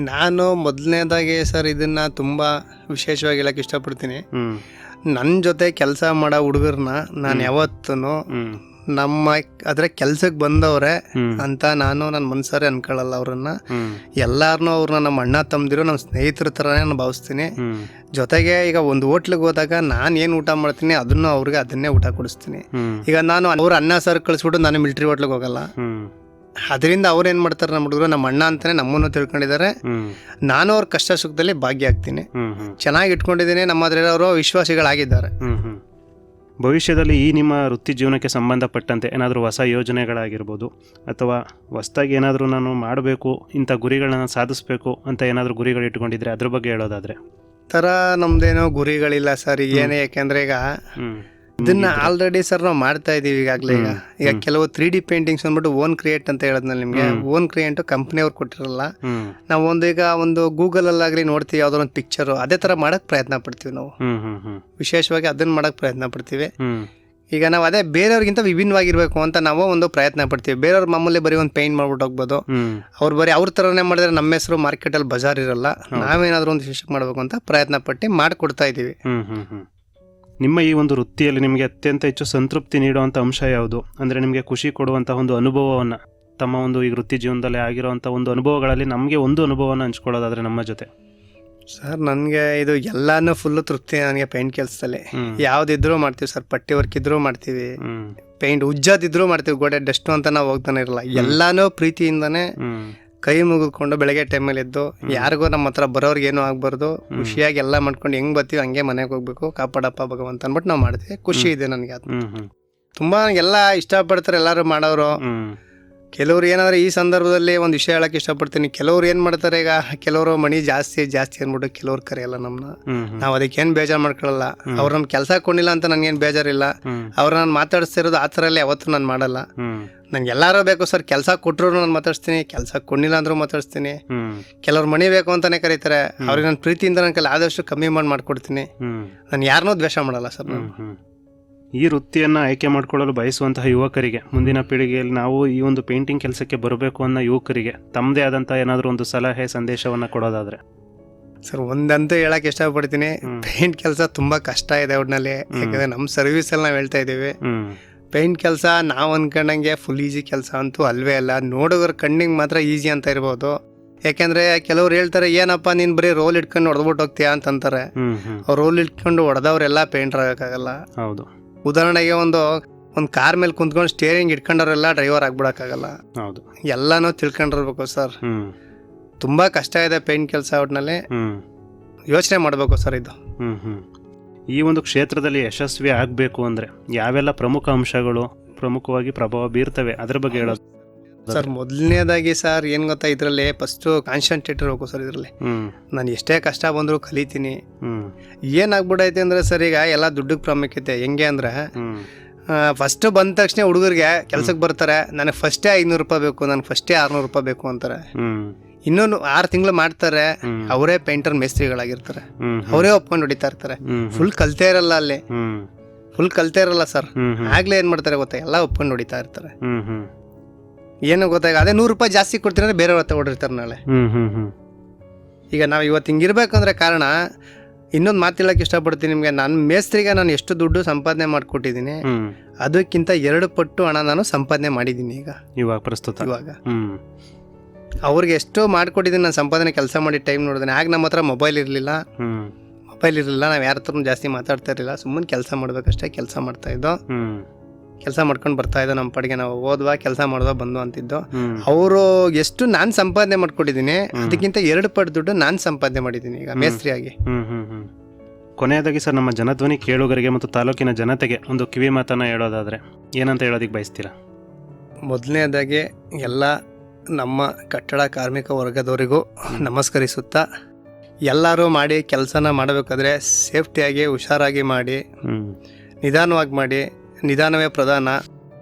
ನಾನು ಮೊದಲನೇದಾಗಿ ಸರ್ ಇದನ್ನ ತುಂಬ ವಿಶೇಷವಾಗಿ ಹೇಳಕ್ಕೆ ಇಷ್ಟಪಡ್ತೀನಿ. ನನ್ನ ಜೊತೆ ಕೆಲಸ ಮಾಡೋ ಹುಡುಗರನ್ನ ನಾನು ಯಾವತ್ತೂ ನಮ್ಮ ಅದ್ರ ಕೆಲ್ಸಕ್ಕೆ ಬಂದವ್ರೆ ಅಂತ ನಾನು ನನ್ನ ಮನ್ಸಾರೆ ಅನ್ಕೊಳ್ಳಲ್ಲ ಅವ್ರನ್ನ. ಎಲ್ಲಾರ್ನು ಅವ್ರನ್ನ ನಮ್ಮ ಅಣ್ಣ ತಮ್ಮದಿರು ನಮ್ಮ ಸ್ನೇಹಿತರ ಥರನೇ ನಾನು ಭಾವಿಸ್ತೀನಿ. ಜೊತೆಗೆ ಈಗ ಒಂದು ಹೋಟ್ಲಿಗೆ ಹೋದಾಗ ನಾನು ಏನು ಊಟ ಮಾಡ್ತೀನಿ ಅದನ್ನು ಅವ್ರಿಗೆ ಅದನ್ನೇ ಊಟ ಕೊಡಿಸ್ತೀನಿ. ಈಗ ನಾನು ಅವ್ರ ಅನ್ನ ಸರ್ ಕಳಿಸ್ಬಿಟ್ಟು ನಾನು ಮಿಲ್ಟ್ರಿ ಹೋಟ್ಲಿಗೆ ಹೋಗಲ್ಲ. ಅದರಿಂದ ಅವ್ರು ಏನು ಮಾಡ್ತಾರೆ ನಮ್ಮ ಹುಡುಗರು? ನಮ್ಮ ಅಣ್ಣ ಅಂತಾನೆ ನಮ್ಮನ್ನು ತಿಳ್ಕೊಂಡಿದ್ದಾರೆ. ನಾನು ಅವ್ರ ಕಷ್ಟ ಸುಖದಲ್ಲಿ ಭಾಗಿಯಾಗ್ತೀನಿ ಚೆನ್ನಾಗಿ ಇಟ್ಕೊಂಡಿದ್ದೀನಿ. ನಮ್ಮ ಅವರು ವಿಶ್ವಾಸಿಗಳಾಗಿದ್ದಾರೆ ಭವಿಷ್ಯದಲ್ಲಿ ಈ ನಿಮ್ಮ ವೃತ್ತಿ ಜೀವನಕ್ಕೆ ಸಂಬಂಧಪಟ್ಟಂತೆ ಏನಾದರೂ ಹೊಸ ಯೋಜನೆಗಳಾಗಿರ್ಬೋದು ಅಥವಾ ಹೊಸದಾಗಿ ಏನಾದರೂ ನಾನು ಮಾಡಬೇಕು ಇಂಥ ಗುರಿಗಳನ್ನು ಸಾಧಿಸಬೇಕು ಅಂತ ಏನಾದರೂ ಗುರಿಗಳು ಇಟ್ಕೊಂಡಿದ್ರೆ ಅದ್ರ ಬಗ್ಗೆ ಹೇಳೋದಾದ್ರೆ? ಥರ ನಮ್ದೇನೋ ಗುರಿಗಳಿಲ್ಲ ಸರ್ ಏನೇ ಯಾಕೆಂದ್ರೆ ಈಗ ಇದನ್ನ ಆಲ್ರೆಡಿ ಸರ್ ನಾವು ಮಾಡ್ತಾ ಇದೀವಿ ಈಗಾಗಲೇ ಈಗ. ಈಗ. ಕೆಲವು ತ್ರೀ ಡಿ ಪೇಂಟಿಂಗ್ಸ್ ಅಂದ್ಬಿಟ್ಟು ಓನ್ ಕ್ರಿಯೇಟ್ ಅಂತ ಹೇಳಿದ್ನಲ್ಲ ನಿಮಗೆ. ಓನ್ ಕ್ರಿಯೇಟ್ ಕಂಪ್ನಿಯವ್ರು ಕೊಟ್ಟಿರಲ್ಲ. ಹ್ಮ್. ನಾವು ಒಂದು ಈಗ ಒಂದು ಗೂಗಲಲ್ಲಾಗಲಿ ನೋಡ್ತೀವಿ ಯಾವ್ದೋ ಒಂದು ಪಿಕ್ಚರ್ ಅದೇ ತರ ಮಾಡಕ್ ಪ್ರಯತ್ನ ಪಡ್ತೀವಿ ನಾವು. ವಿಶೇಷವಾಗಿ ಅದನ್ನ ಮಾಡಕ್ ಪ್ರಯತ್ನ ಪಡ್ತೀವಿ. ಈಗ ನಾವು ಅದೇ ಬೇರೆಯವ್ರಿಗಿಂತ ವಿಭಿನ್ನವಾಗಿರ್ಬೇಕು ಅಂತ ನಾವು ಒಂದು ಪ್ರಯತ್ನ ಪಡ್ತೀವಿ. ಬೇರೆಯವ್ರ ಮಾಮೂಲಿ ಬರೀ ಒಂದು ಪೇಂಟ್ ಮಾಡ್ಬಿಟ್ಟು ಹೋಗ್ಬೋದು. ಅವ್ರು ಬರೀ ಅವ್ರ ಥರನೇ ಮಾಡಿದ್ರೆ ನಮ್ಮ ಹೆಸರು ಮಾರ್ಕೆಟಲ್ಲಿ ಬಜಾರ್ ಇರಲ್ಲ. ನಾವೇನಾದರೂ ಒಂದು ವಿಶೇಷ ಮಾಡಬೇಕು ಅಂತ ಪ್ರಯತ್ನ ಪಟ್ಟು ಮಾಡಿಕೊಡ್ತಾ ಹ್ಮ್. ನಿಮ್ಮ ಈ ಒಂದು ವೃತ್ತಿಯಲ್ಲಿ ನಿಮಗೆ ಅತ್ಯಂತ ಹೆಚ್ಚು ಸಂತೃಪ್ತಿ ನೀಡುವಂಥ ಅಂಶ ಯಾವುದು? ಅಂದರೆ ನಿಮಗೆ ಖುಷಿ ಕೊಡುವಂಥ ಒಂದು ಅನುಭವವನ್ನು ತಮ್ಮ ಒಂದು ಈ ವೃತ್ತಿ ಜೀವನದಲ್ಲಿ ಆಗಿರುವಂಥ ಒಂದು ಅನುಭವಗಳಲ್ಲಿ ನಮಗೆ ಒಂದು ಅನುಭವನ ಹಂಚ್ಕೊಳ್ಳೋದಾದರೆ ನಮ್ಮ ಜೊತೆ. ಸರ್ ನನಗೆ ಇದು ಎಲ್ಲಾನು ಫುಲ್ಲು ತೃಪ್ತಿ ನನಗೆ ಪೇಂಟ್ ಕೆಲಸದಲ್ಲಿ. ಯಾವ್ದಿದ್ರೂ ಮಾಡ್ತೀವಿ ಸರ್ ಪಟ್ಟಿ ವರ್ಕ್ ಇದ್ರೂ ಮಾಡ್ತೀವಿ. ಪೇಂಟ್ ಉಜ್ಜೋದಿದ್ರು ಮಾಡ್ತೀವಿ ಗೋಡೆ ಡಸ್ಟ್ ಅಂತ ನಾವು ಹೋಗ್ತಾನೆ ಇರಲ್ಲ. ಎಲ್ಲಾನು ಪ್ರೀತಿಯಿಂದಾನೆ ಕೈ ಮುಗಿದ್ಕೊಂಡು ಬೆಳಗ್ಗೆ ಟೈಮಲ್ಲಿ ಎದ್ದು ಯಾರಿಗೂ ನಮ್ಮ ಹತ್ರ ಬರೋರ್ಗೆ ಏನೂ ಆಗ್ಬಾರ್ದು ಖುಷಿಯಾಗಿ ಎಲ್ಲ ಮಾಡ್ಕೊಂಡು ಹೆಂಗ್ ಬರ್ತೀವಿ ಹಂಗೆ ಮನೆಗೆ ಹೋಗ್ಬೇಕು ಕಾಪಾಡಪ್ಪ ಭಗವಂತ ಅಂದ್ಬಿಟ್ಟು ನಾವು ಮಾಡ್ತೀವಿ. ಖುಷಿ ಇದೆ ನನಗೆ ಅದು ತುಂಬಾ ಎಲ್ಲ ಇಷ್ಟಪಡ್ತಾರೆ ಎಲ್ಲರೂ ಮಾಡೋರು. ಕೆಲವ್ರು ಏನಾದ್ರೆ ಈ ಸಂದರ್ಭದಲ್ಲಿ ಒಂದು ವಿಷಯ ಹೇಳಕ್ ಇಷ್ಟಪಡ್ತೀನಿ. ಕೆಲವ್ರು ಏನ್ ಮಾಡ್ತಾರೆ ಈಗ ಕೆಲವರು ಮಣಿ ಜಾಸ್ತಿ ಜಾಸ್ತಿ ಅಂದ್ಬಿಟ್ಟು ಕೆಲವ್ರು ಕರೆಯಲ್ಲ ನಮ್ಮನ್ನ ನಾವು ಅದಕ್ಕೇನು ಬೇಜಾರು ಮಾಡ್ಕೊಳ್ಳಲ್ಲ ಅವ್ರು ನಮ್ ಕೆಲಸ ಕೊಂಡಿಲ್ಲ ಅಂತ ನನಗೇನು ಬೇಜಾರಿಲ್ಲ. ಅವ್ರ ಅವ್ರು ನಾನು ಮಾತಾಡಿಸ್ತಿರೋದು ಆ ಥರ ಯಾವತ್ತೂ ನಾನು ಮಾಡಲ್ಲ. ಹ್ಮ್ ನಂಗೆ ಎಲ್ಲಾರು ಬೇಕು ಸರ್ ಕೆಲಸ ಕೊಟ್ಟರು ನಾನು ಮಾತಾಡ್ಸ್ತೀನಿ ಕೆಲಸ ಕೊಡ್ಲಿಲ್ಲ ಅಂದ್ರೂ ಮಾತಾಡ್ಸ್ತೀನಿ. ಕೆಲವ್ರು ಮಣಿ ಬೇಕು ಅಂತಾನೆ ಕರೀತಾರೆ. ಅವ್ರಿಗೆ ನನ್ನ ಪ್ರೀತಿಯಿಂದ ನನ್ನ ಕೈಲಿ ಆದಷ್ಟು ಕಮ್ಮಿ ಮಾಡಿ ಮಾಡ್ಕೊಡ್ತೀನಿ. ನಾನು ಯಾರನ್ನೂ ದ್ವೇಷ ಮಾಡಲ್ಲ ಸರ್ ನಾನು. ಈ ವೃತ್ತಿಯನ್ನು ಆಯ್ಕೆ ಮಾಡಿಕೊಳ್ಳಲು ಬಯಸುವಂತಹ ಯುವಕರಿಗೆ ಮುಂದಿನ ಪೀಳಿಗೆಯಲ್ಲಿ ನಾವು ಈ ಒಂದು ಪೇಂಟಿಂಗ್ ಕೆಲಸಕ್ಕೆ ಬರಬೇಕು ಅನ್ನೋ ಯುವಕರಿಗೆ ತಮ್ಮದೇ ಆದಂಥ ಏನಾದರೂ ಒಂದು ಸಲಹೆ ಸಂದೇಶವನ್ನು ಕೊಡೋದಾದ್ರೆ. ಸರ್ ಒಂದಂತ ಹೇಳಕ್ ಇಷ್ಟಪಡ್ತೀನಿ. ಪೇಂಟ್ ಕೆಲಸ ತುಂಬಾ ಕಷ್ಟ ಇದೆ ಒಟ್ನಲ್ಲಿ. ಯಾಕಂದ್ರೆ ನಮ್ಮ ಸರ್ವಿಸಲ್ಲಿ ನಾವು ಹೇಳ್ತಾ ಇದ್ದೀವಿ. ಹ್ಮ್. ಪೇಂಟ್ ಕೆಲಸ ನಾವು ಅಂದ್ಕೊಂಡಂಗೆ ಫುಲ್ ಈಸಿ ಕೆಲಸ ಅಂತೂ ಅಲ್ವೇ ಅಲ್ಲ. ನೋಡೋದ್ರ ಕಣ್ಣಿಗೆ ಮಾತ್ರ ಈಸಿ ಅಂತ ಇರ್ಬೋದು. ಯಾಕೆಂದ್ರೆ ಕೆಲವ್ರು ಹೇಳ್ತಾರೆ ಏನಪ್ಪ ನೀನು ಬರೀ ರೋಲ್ ಇಟ್ಕೊಂಡು ಹೊಡೆದ್ಬಿಟ್ಟು ಹೋಗ್ತೀಯಾ? ಅಂತಂತಾರೆ ರೋಲ್ ಇಟ್ಕೊಂಡು ಹೊಡೆದವ್ರೆಲ್ಲ ಪೇಂಟರ್ ಆಗಕ್ಕಾಗಲ್ಲ ಹೌದು. ಉದಾಹರಣೆಗೆ ಒಂದು ಒಂದು ಕಾರ್ ಮೇಲೆ ಕುಂತ್ಕೊಂಡು ಸ್ಟೇರಿಂಗ್ ಇಟ್ಕೊಂಡವ್ರೆಲ್ಲ ಡ್ರೈವರ್ ಆಗ್ಬಿಡಕ್ಕಾಗಲ್ಲ. ಹೌದು. ಎಲ್ಲಾನು ತಿಳ್ಕೊಂಡಿರ್ಬೇಕು ಸರ್. ತುಂಬಾ ಕಷ್ಟ ಇದೆ ಪೇಂಟ್ ಕೆಲಸ ಒಟ್ಟಿನಲ್ಲಿ ಯೋಚನೆ ಮಾಡಬೇಕು ಸರ್ ಇದು. ಈ ಒಂದು ಕ್ಷೇತ್ರದಲ್ಲಿ ಯಶಸ್ವಿ ಆಗಬೇಕು ಅಂದರೆ ಯಾವೆಲ್ಲ ಪ್ರಮುಖ ಅಂಶಗಳು ಪ್ರಮುಖವಾಗಿ ಪ್ರಭಾವ ಬೀರ್ತವೆ ಅದ್ರ ಬಗ್ಗೆ ಹೇಳೋದು. ಸರ್ ಮೊದಲನೇದಾಗಿ ಸರ್ ಏನು ಗೊತ್ತಾ ಇದರಲ್ಲಿ ಫಸ್ಟು ಕಾನ್ಸಂಟ್ರೇಟ್ ಇರಬೇಕು ಸರ್ ಇದರಲ್ಲಿ. ನಾನು ಎಷ್ಟೇ ಕಷ್ಟ ಬಂದರೂ ಕಲಿತೀನಿ. ಏನಾಗ್ಬಿಡೈತೆ ಅಂದರೆ ಸರ್ ಈಗ ಎಲ್ಲ ದುಡ್ಡಿಗೆ ಪ್ರಾಮುಖ್ಯತೆ ಹೆಂಗೆ ಅಂದರೆ ಫಸ್ಟು ಬಂದ ತಕ್ಷಣ ಹುಡುಗರಿಗೆ ಕೆಲಸಕ್ಕೆ ಬರ್ತಾರೆ ನನಗೆ ಫಸ್ಟೇ ಐನೂರು ರೂಪಾಯಿ ಬೇಕು ನನಗೆ ಫಸ್ಟೇ ಆರ್ನೂರು ರೂಪಾಯಿ ಬೇಕು ಅಂತಾರೆ. ಇನ್ನೊಂದು ಆರು ತಿಂಗಳು ಮಾಡ್ತಾರೆ ಅವರೇ ಪೇಂಟರ್ ಮೇಸ್ತ್ರಿಗಳಾಗಿರ್ತಾರೆ. ಅವರೇ ಒಪ್ಕೊಂಡು ಹೊಡಿತಾ ಇರ್ತಾರೆ. ಫುಲ್ ಕಲ್ತೇ ಇರಲ್ಲ ಅಲ್ಲಿ. ಫುಲ್ ಕಲ್ತೇ ಇರಲ್ಲ ಸರ್ ಆಗ್ಲೇ ಏನ್ ಮಾಡ್ತಾರೆ ಗೊತ್ತಾ? ಎಲ್ಲ ಒಪ್ಕೊಂಡು ಹೊಡಿತಾ ಇರ್ತಾರೆ. ಏನು ಗೊತ್ತಾಗ ಅದೇ ನೂರು ರೂಪಾಯಿ ಜಾಸ್ತಿ ಕೊಡ್ತೀನಿ ಅಂದ್ರೆ ಬೇರೆ ಅವ್ರ ಹೊಡಿರ್ತಾರೆ ನಾಳೆ. ಈಗ ನಾವು ಇವತ್ತು ಹಿಂಗಿರ್ಬೇಕಂದ್ರೆ ಕಾರಣ ಇನ್ನೊಂದು ಮಾತಿಲ್ಲಕ್ಕೆ ಇಷ್ಟಪಡ್ತೀನಿ ನಿಮಗೆ. ನನ್ನ ಮೇಸ್ತ್ರಿಗೆ ನಾನು ಎಷ್ಟು ದುಡ್ಡು ಸಂಪಾದನೆ ಮಾಡಿಕೊಟ್ಟಿದ್ದೀನಿ ಅದಕ್ಕಿಂತ ಎರಡು ಪಟ್ಟು ಹಣ ನಾನು ಸಂಪಾದನೆ ಮಾಡಿದ್ದೀನಿ ಈಗ. ಇವಾಗ ಪ್ರಸ್ತುತ. ಇವಾಗ. ಅವ್ರಿಗೆ ಎಷ್ಟೋ ಮಾಡ್ಕೊಟ್ಟಿದ್ದೀನಿ ನಾನು ಸಂಪಾದನೆ ಕೆಲಸ ಮಾಡಿ ಟೈಮ್ ನೋಡಿದ್ರೆ. ಆಗ ನಮ್ಮ ಹತ್ರ ಮೊಬೈಲ್ ಇರಲಿಲ್ಲ. ಮೊಬೈಲ್ ಇರಲಿಲ್ಲ ನಾವು ಯಾರ ಹತ್ರ ಜಾಸ್ತಿ ಮಾತಾಡ್ತಾ ಇರಲಿಲ್ಲ. ಸುಮ್ಮನೆ ಕೆಲಸ ಮಾಡ್ಬೇಕಷ್ಟೇ ಕೆಲಸ ಮಾಡ್ತಾ ಇದ್ದೋ. ಕೆಲಸ ಮಾಡ್ಕೊಂಡು ಬರ್ತಾ ಇದ್ದೋ ನಮ್ಮ ಪಡಿಗೆ. ನಾವು ಓದ್ವಾ ಕೆಲಸ ಮಾಡುವ ಬಂದು ಅಂತಿದ್ದು. ಅವರು ಎಷ್ಟು ನಾನು ಸಂಪಾದನೆ ಮಾಡ್ಕೊಟ್ಟಿದ್ದೀನಿ ಅದಕ್ಕಿಂತ ಎರಡು ಪಟ್ಟು ದುಡ್ಡು ನಾನು ಸಂಪಾದನೆ ಮಾಡಿದ್ದೀನಿ ಈಗ ಮೇಸ್ತ್ರಿಯಾಗಿ. ಕೊನೆಯದಾಗಿ ಸರ್ ನಮ್ಮ ಜನಧ್ವನಿ ಕೇಳುಗರಿಗೆ ಮತ್ತು ತಾಲೂಕಿನ ಜನತೆಗೆ ಒಂದು ಕಿವಿ ಮಾತನ್ನು ಹೇಳೋದಾದರೆ ಏನಂತ ಹೇಳೋದಕ್ಕೆ ಬಯಸ್ತೀರಾ? ಮೊದಲನೇದಾಗಿ ಎಲ್ಲ ನಮ್ಮ ಕಟ್ಟಡ ಕಾರ್ಮಿಕ ವರ್ಗದವರಿಗೂ ನಮಸ್ಕರಿಸುತ್ತಾ ಎಲ್ಲರೂ ಮಾಡಿ ಕೆಲಸನ ಮಾಡಬೇಕಾದ್ರೆ ಸೇಫ್ಟಿಯಾಗಿ ಹುಷಾರಾಗಿ ಮಾಡಿ ನಿಧಾನವಾಗಿ ಮಾಡಿ ನಿಧಾನವೇ ಪ್ರಧಾನ.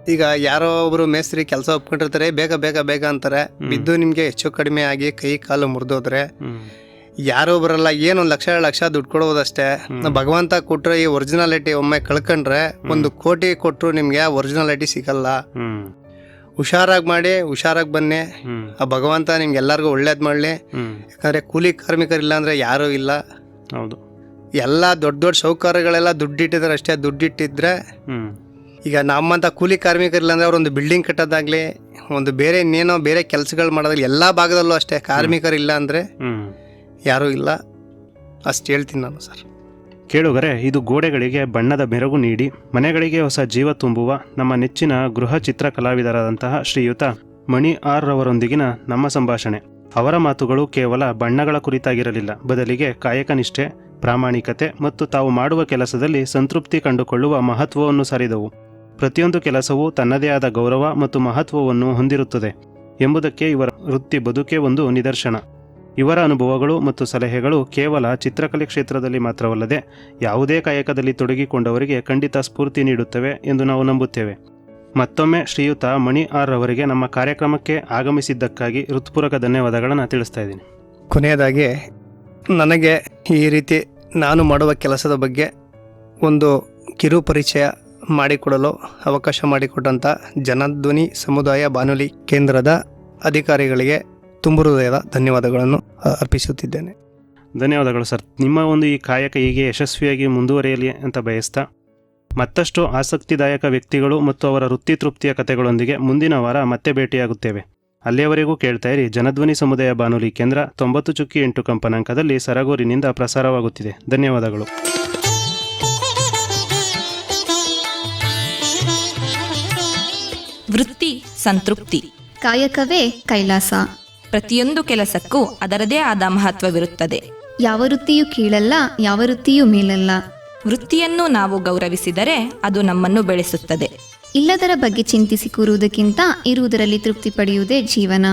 ಈಗ ಯಾರೋ ಒಬ್ಬರು ಮೇಸ್ತ್ರಿ ಕೆಲಸ ಒಪ್ಕೊಂಡಿರ್ತಾರೆ ಬೇಗ ಬೇಗ ಬೇಗ ಅಂತಾರೆ ಬಿದ್ದು ನಿಮಗೆ ಹೆಚ್ಚು ಕಡಿಮೆ ಆಗಿ ಕೈ ಕಾಲು ಮುರಿದೋದ್ರೆ ಯಾರೂ ಬರಲ್ಲ ಏನೊಂದು ಲಕ್ಷ ಎರಡು ಲಕ್ಷ ದುಡ್ಡು ಕೊಡೋದಷ್ಟೇ ಭಗವಂತ ಕೊಟ್ಟರೆ ಈ ಒರಿಜಿನಾಲಿಟಿ ಒಮ್ಮೆ ಕಳ್ಕೊಂಡ್ರೆ ಒಂದು ಕೋಟಿ ಕೊಟ್ಟರು ನಿಮಗೆ ಒರಿಜಿನಾಲಿಟಿ ಸಿಗಲ್ಲ. ಹುಷಾರಾಗಿ ಮಾಡಿ ಹುಷಾರಾಗಿ ಬನ್ನಿ. ಆ ಭಗವಂತ ನಿಮ್ಗೆಲ್ಲರಿಗೂ ಒಳ್ಳೇದು ಮಾಡಲಿ. ಯಾಕಂದರೆ ಕೂಲಿ ಕಾರ್ಮಿಕರಿಲ್ಲ ಅಂದರೆ ಯಾರೂ ಇಲ್ಲ. ಹೌದು. ಎಲ್ಲ ದೊಡ್ಡ ದೊಡ್ಡ ಸೌಕರ್ಯಗಳೆಲ್ಲ ದುಡ್ಡಿಟ್ಟಿದ್ರೆ ಅಷ್ಟೇ ದುಡ್ಡಿಟ್ಟಿದ್ರೆ ಈಗ ನಮ್ಮಂಥ ಕೂಲಿ ಕಾರ್ಮಿಕರಿಲ್ಲ ಅಂದರೆ ಅವ್ರೊಂದು ಬಿಲ್ಡಿಂಗ್ ಕಟ್ಟೋದಾಗಲಿ ಒಂದು ಬೇರೆ ಇನ್ನೇನೋ ಬೇರೆ ಕೆಲಸಗಳು ಮಾಡೋದಾಗಲಿ ಎಲ್ಲ ಭಾಗದಲ್ಲೂ ಅಷ್ಟೇ ಕಾರ್ಮಿಕರಿಲ್ಲ ಅಂದರೆ ಯಾರೂ ಇಲ್ಲ. ಅಷ್ಟು ಹೇಳ್ತೀನಿ ನಾನು ಸರ್. ಕೇಳುಗರೆ, ಇದು ಗೋಡೆಗಳಿಗೆ ಬಣ್ಣದ ಮೆರುಗು ನೀಡಿ, ಮನೆಗಳಿಗೆ ಹೊಸ ಜೀವ ತುಂಬುವ ನಮ್ಮ ನೆಚ್ಚಿನ ಗೃಹ ಚಿತ್ರ ಕಲಾವಿದರಾದಂತಹ ಶ್ರೀಯುತ ಮಣಿ ಆರ್ ರವರೊಂದಿಗಿನ ನಮ್ಮ ಸಂಭಾಷಣೆ. ಅವರ ಮಾತುಗಳು ಕೇವಲ ಬಣ್ಣಗಳ ಕುರಿತಾಗಿರಲಿಲ್ಲ. ಬದಲಿಗೆ ಕಾಯಕನಿಷ್ಠೆ ಪ್ರಾಮಾಣಿಕತೆ ಮತ್ತು ತಾವು ಮಾಡುವ ಕೆಲಸದಲ್ಲಿ ಸಂತೃಪ್ತಿ ಕಂಡುಕೊಳ್ಳುವ ಮಹತ್ವವನ್ನು ಸಾರಿದವು. ಪ್ರತಿಯೊಂದು ಕೆಲಸವೂ ತನ್ನದೇ ಆದ ಗೌರವ ಮತ್ತು ಮಹತ್ವವನ್ನು ಹೊಂದಿರುತ್ತದೆ ಎಂಬುದಕ್ಕೆ ಇವರ ವೃತ್ತಿ ಬದುಕೇ ಒಂದು ನಿದರ್ಶನ. ಇವರ ಅನುಭವಗಳು ಮತ್ತು ಸಲಹೆಗಳು ಕೇವಲ ಚಿತ್ರಕಲೆ ಕ್ಷೇತ್ರದಲ್ಲಿ ಮಾತ್ರವಲ್ಲದೆ ಯಾವುದೇ ಕಾಯಕದಲ್ಲಿ ತೊಡಗಿಕೊಂಡವರಿಗೆ ಖಂಡಿತ ಸ್ಫೂರ್ತಿ ನೀಡುತ್ತವೆ ಎಂದು ನಾವು ನಂಬುತ್ತೇವೆ. ಮತ್ತೊಮ್ಮೆ ಶ್ರೀಯುತ ಮಣಿ ಆರ್ ಅವರಿಗೆ ನಮ್ಮ ಕಾರ್ಯಕ್ರಮಕ್ಕೆ ಆಗಮಿಸಿದ್ದಕ್ಕಾಗಿ ಹೃತ್ಪೂರ್ವಕ ಧನ್ಯವಾದಗಳನ್ನು ತಿಳಿಸ್ತಾ ಇದ್ದೀನಿ. ಕೊನೆಯದಾಗಿ, ನನಗೆ ಈ ರೀತಿ ನಾನು ಮಾಡುವ ಕೆಲಸದ ಬಗ್ಗೆ ಒಂದು ಕಿರು ಪರಿಚಯ ಮಾಡಿಕೊಡಲು ಅವಕಾಶ ಮಾಡಿಕೊಟ್ಟಂಥ ಜನಧ್ವನಿ ಸಮುದಾಯ ಬಾನುಲಿ ಕೇಂದ್ರದ ಅಧಿಕಾರಿಗಳಿಗೆ ತುಂಬು ಹೃದಯದ ಧನ್ಯವಾದಗಳನ್ನು ಅರ್ಪಿಸುತ್ತಿದ್ದೇನೆ. ಧನ್ಯವಾದಗಳು ಸರ್. ನಿಮ್ಮ ಒಂದು ಈ ಕಾಯಕ ಹೀಗೆ ಯಶಸ್ವಿಯಾಗಿ ಮುಂದುವರಿಯಲಿ ಅಂತ ಬಯಸ್ತಾ ಮತ್ತಷ್ಟು ಆಸಕ್ತಿದಾಯಕ ವ್ಯಕ್ತಿಗಳು ಮತ್ತು ಅವರ ವೃತ್ತಿ ತೃಪ್ತಿಯ ಕಥೆಗಳೊಂದಿಗೆ ಮುಂದಿನ ವಾರ ಮತ್ತೆ ಭೇಟಿಯಾಗುತ್ತೇವೆ. ಅಲ್ಲಿಯವರೆಗೂ ಕೇಳ್ತಾ ಇರಿ ಜನಧ್ವನಿ ಸಮುದಾಯ ಬಾನುಲಿ ಕೇಂದ್ರ ತೊಂಬತ್ತು ಚುಕ್ಕಿ ಎಂಟು ಕಂಪನಾಂಕದಲ್ಲಿ ಸರಗೂರಿನಿಂದ ಪ್ರಸಾರವಾಗುತ್ತಿದೆ. ಧನ್ಯವಾದಗಳು. ವೃತ್ತಿ ಸಂತೃಪ್ತಿ. ಕಾಯಕವೇ ಕೈಲಾಸ. ಪ್ರತಿಯೊಂದು ಕೆಲಸಕ್ಕೂ ಅದರದೇ ಆದ ಮಹತ್ವವಿರುತ್ತದೆ. ಯಾವ ವೃತ್ತಿಯು ಕೀಳಲ್ಲ ಯಾವ ವೃತ್ತಿಯೂ ಮೇಲಲ್ಲ. ವೃತ್ತಿಯನ್ನು ನಾವು ಗೌರವಿಸಿದರೆ ಅದು ನಮ್ಮನ್ನು ಬೆಳೆಸುತ್ತದೆ. ಇಲ್ಲದರ ಬಗ್ಗೆ ಚಿಂತಿಸಿ ಕೂರುವುದಕ್ಕಿಂತ ಇರುವುದರಲ್ಲಿ ತೃಪ್ತಿ ಪಡೆಯುವುದೇ ಜೀವನ.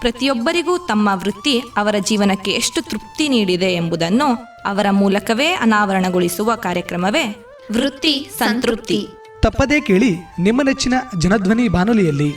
ಪ್ರತಿಯೊಬ್ಬರಿಗೂ ತಮ್ಮ ವೃತ್ತಿ ಅವರ ಜೀವನಕ್ಕೆ ಎಷ್ಟು ತೃಪ್ತಿ ನೀಡಿದೆ ಎಂಬುದನ್ನು ಅವರ ಮೂಲಕವೇ ಅನಾವರಣಗೊಳಿಸುವ ಕಾರ್ಯಕ್ರಮವೇ ವೃತ್ತಿ ಸಂತೃಪ್ತಿ. ತಪ್ಪದೇ ಕೇಳಿ ನಿಮ್ಮ ನೆಚ್ಚಿನ ಜನಧ್ವನಿ ಬಾನುಲಿಯಲ್ಲಿ.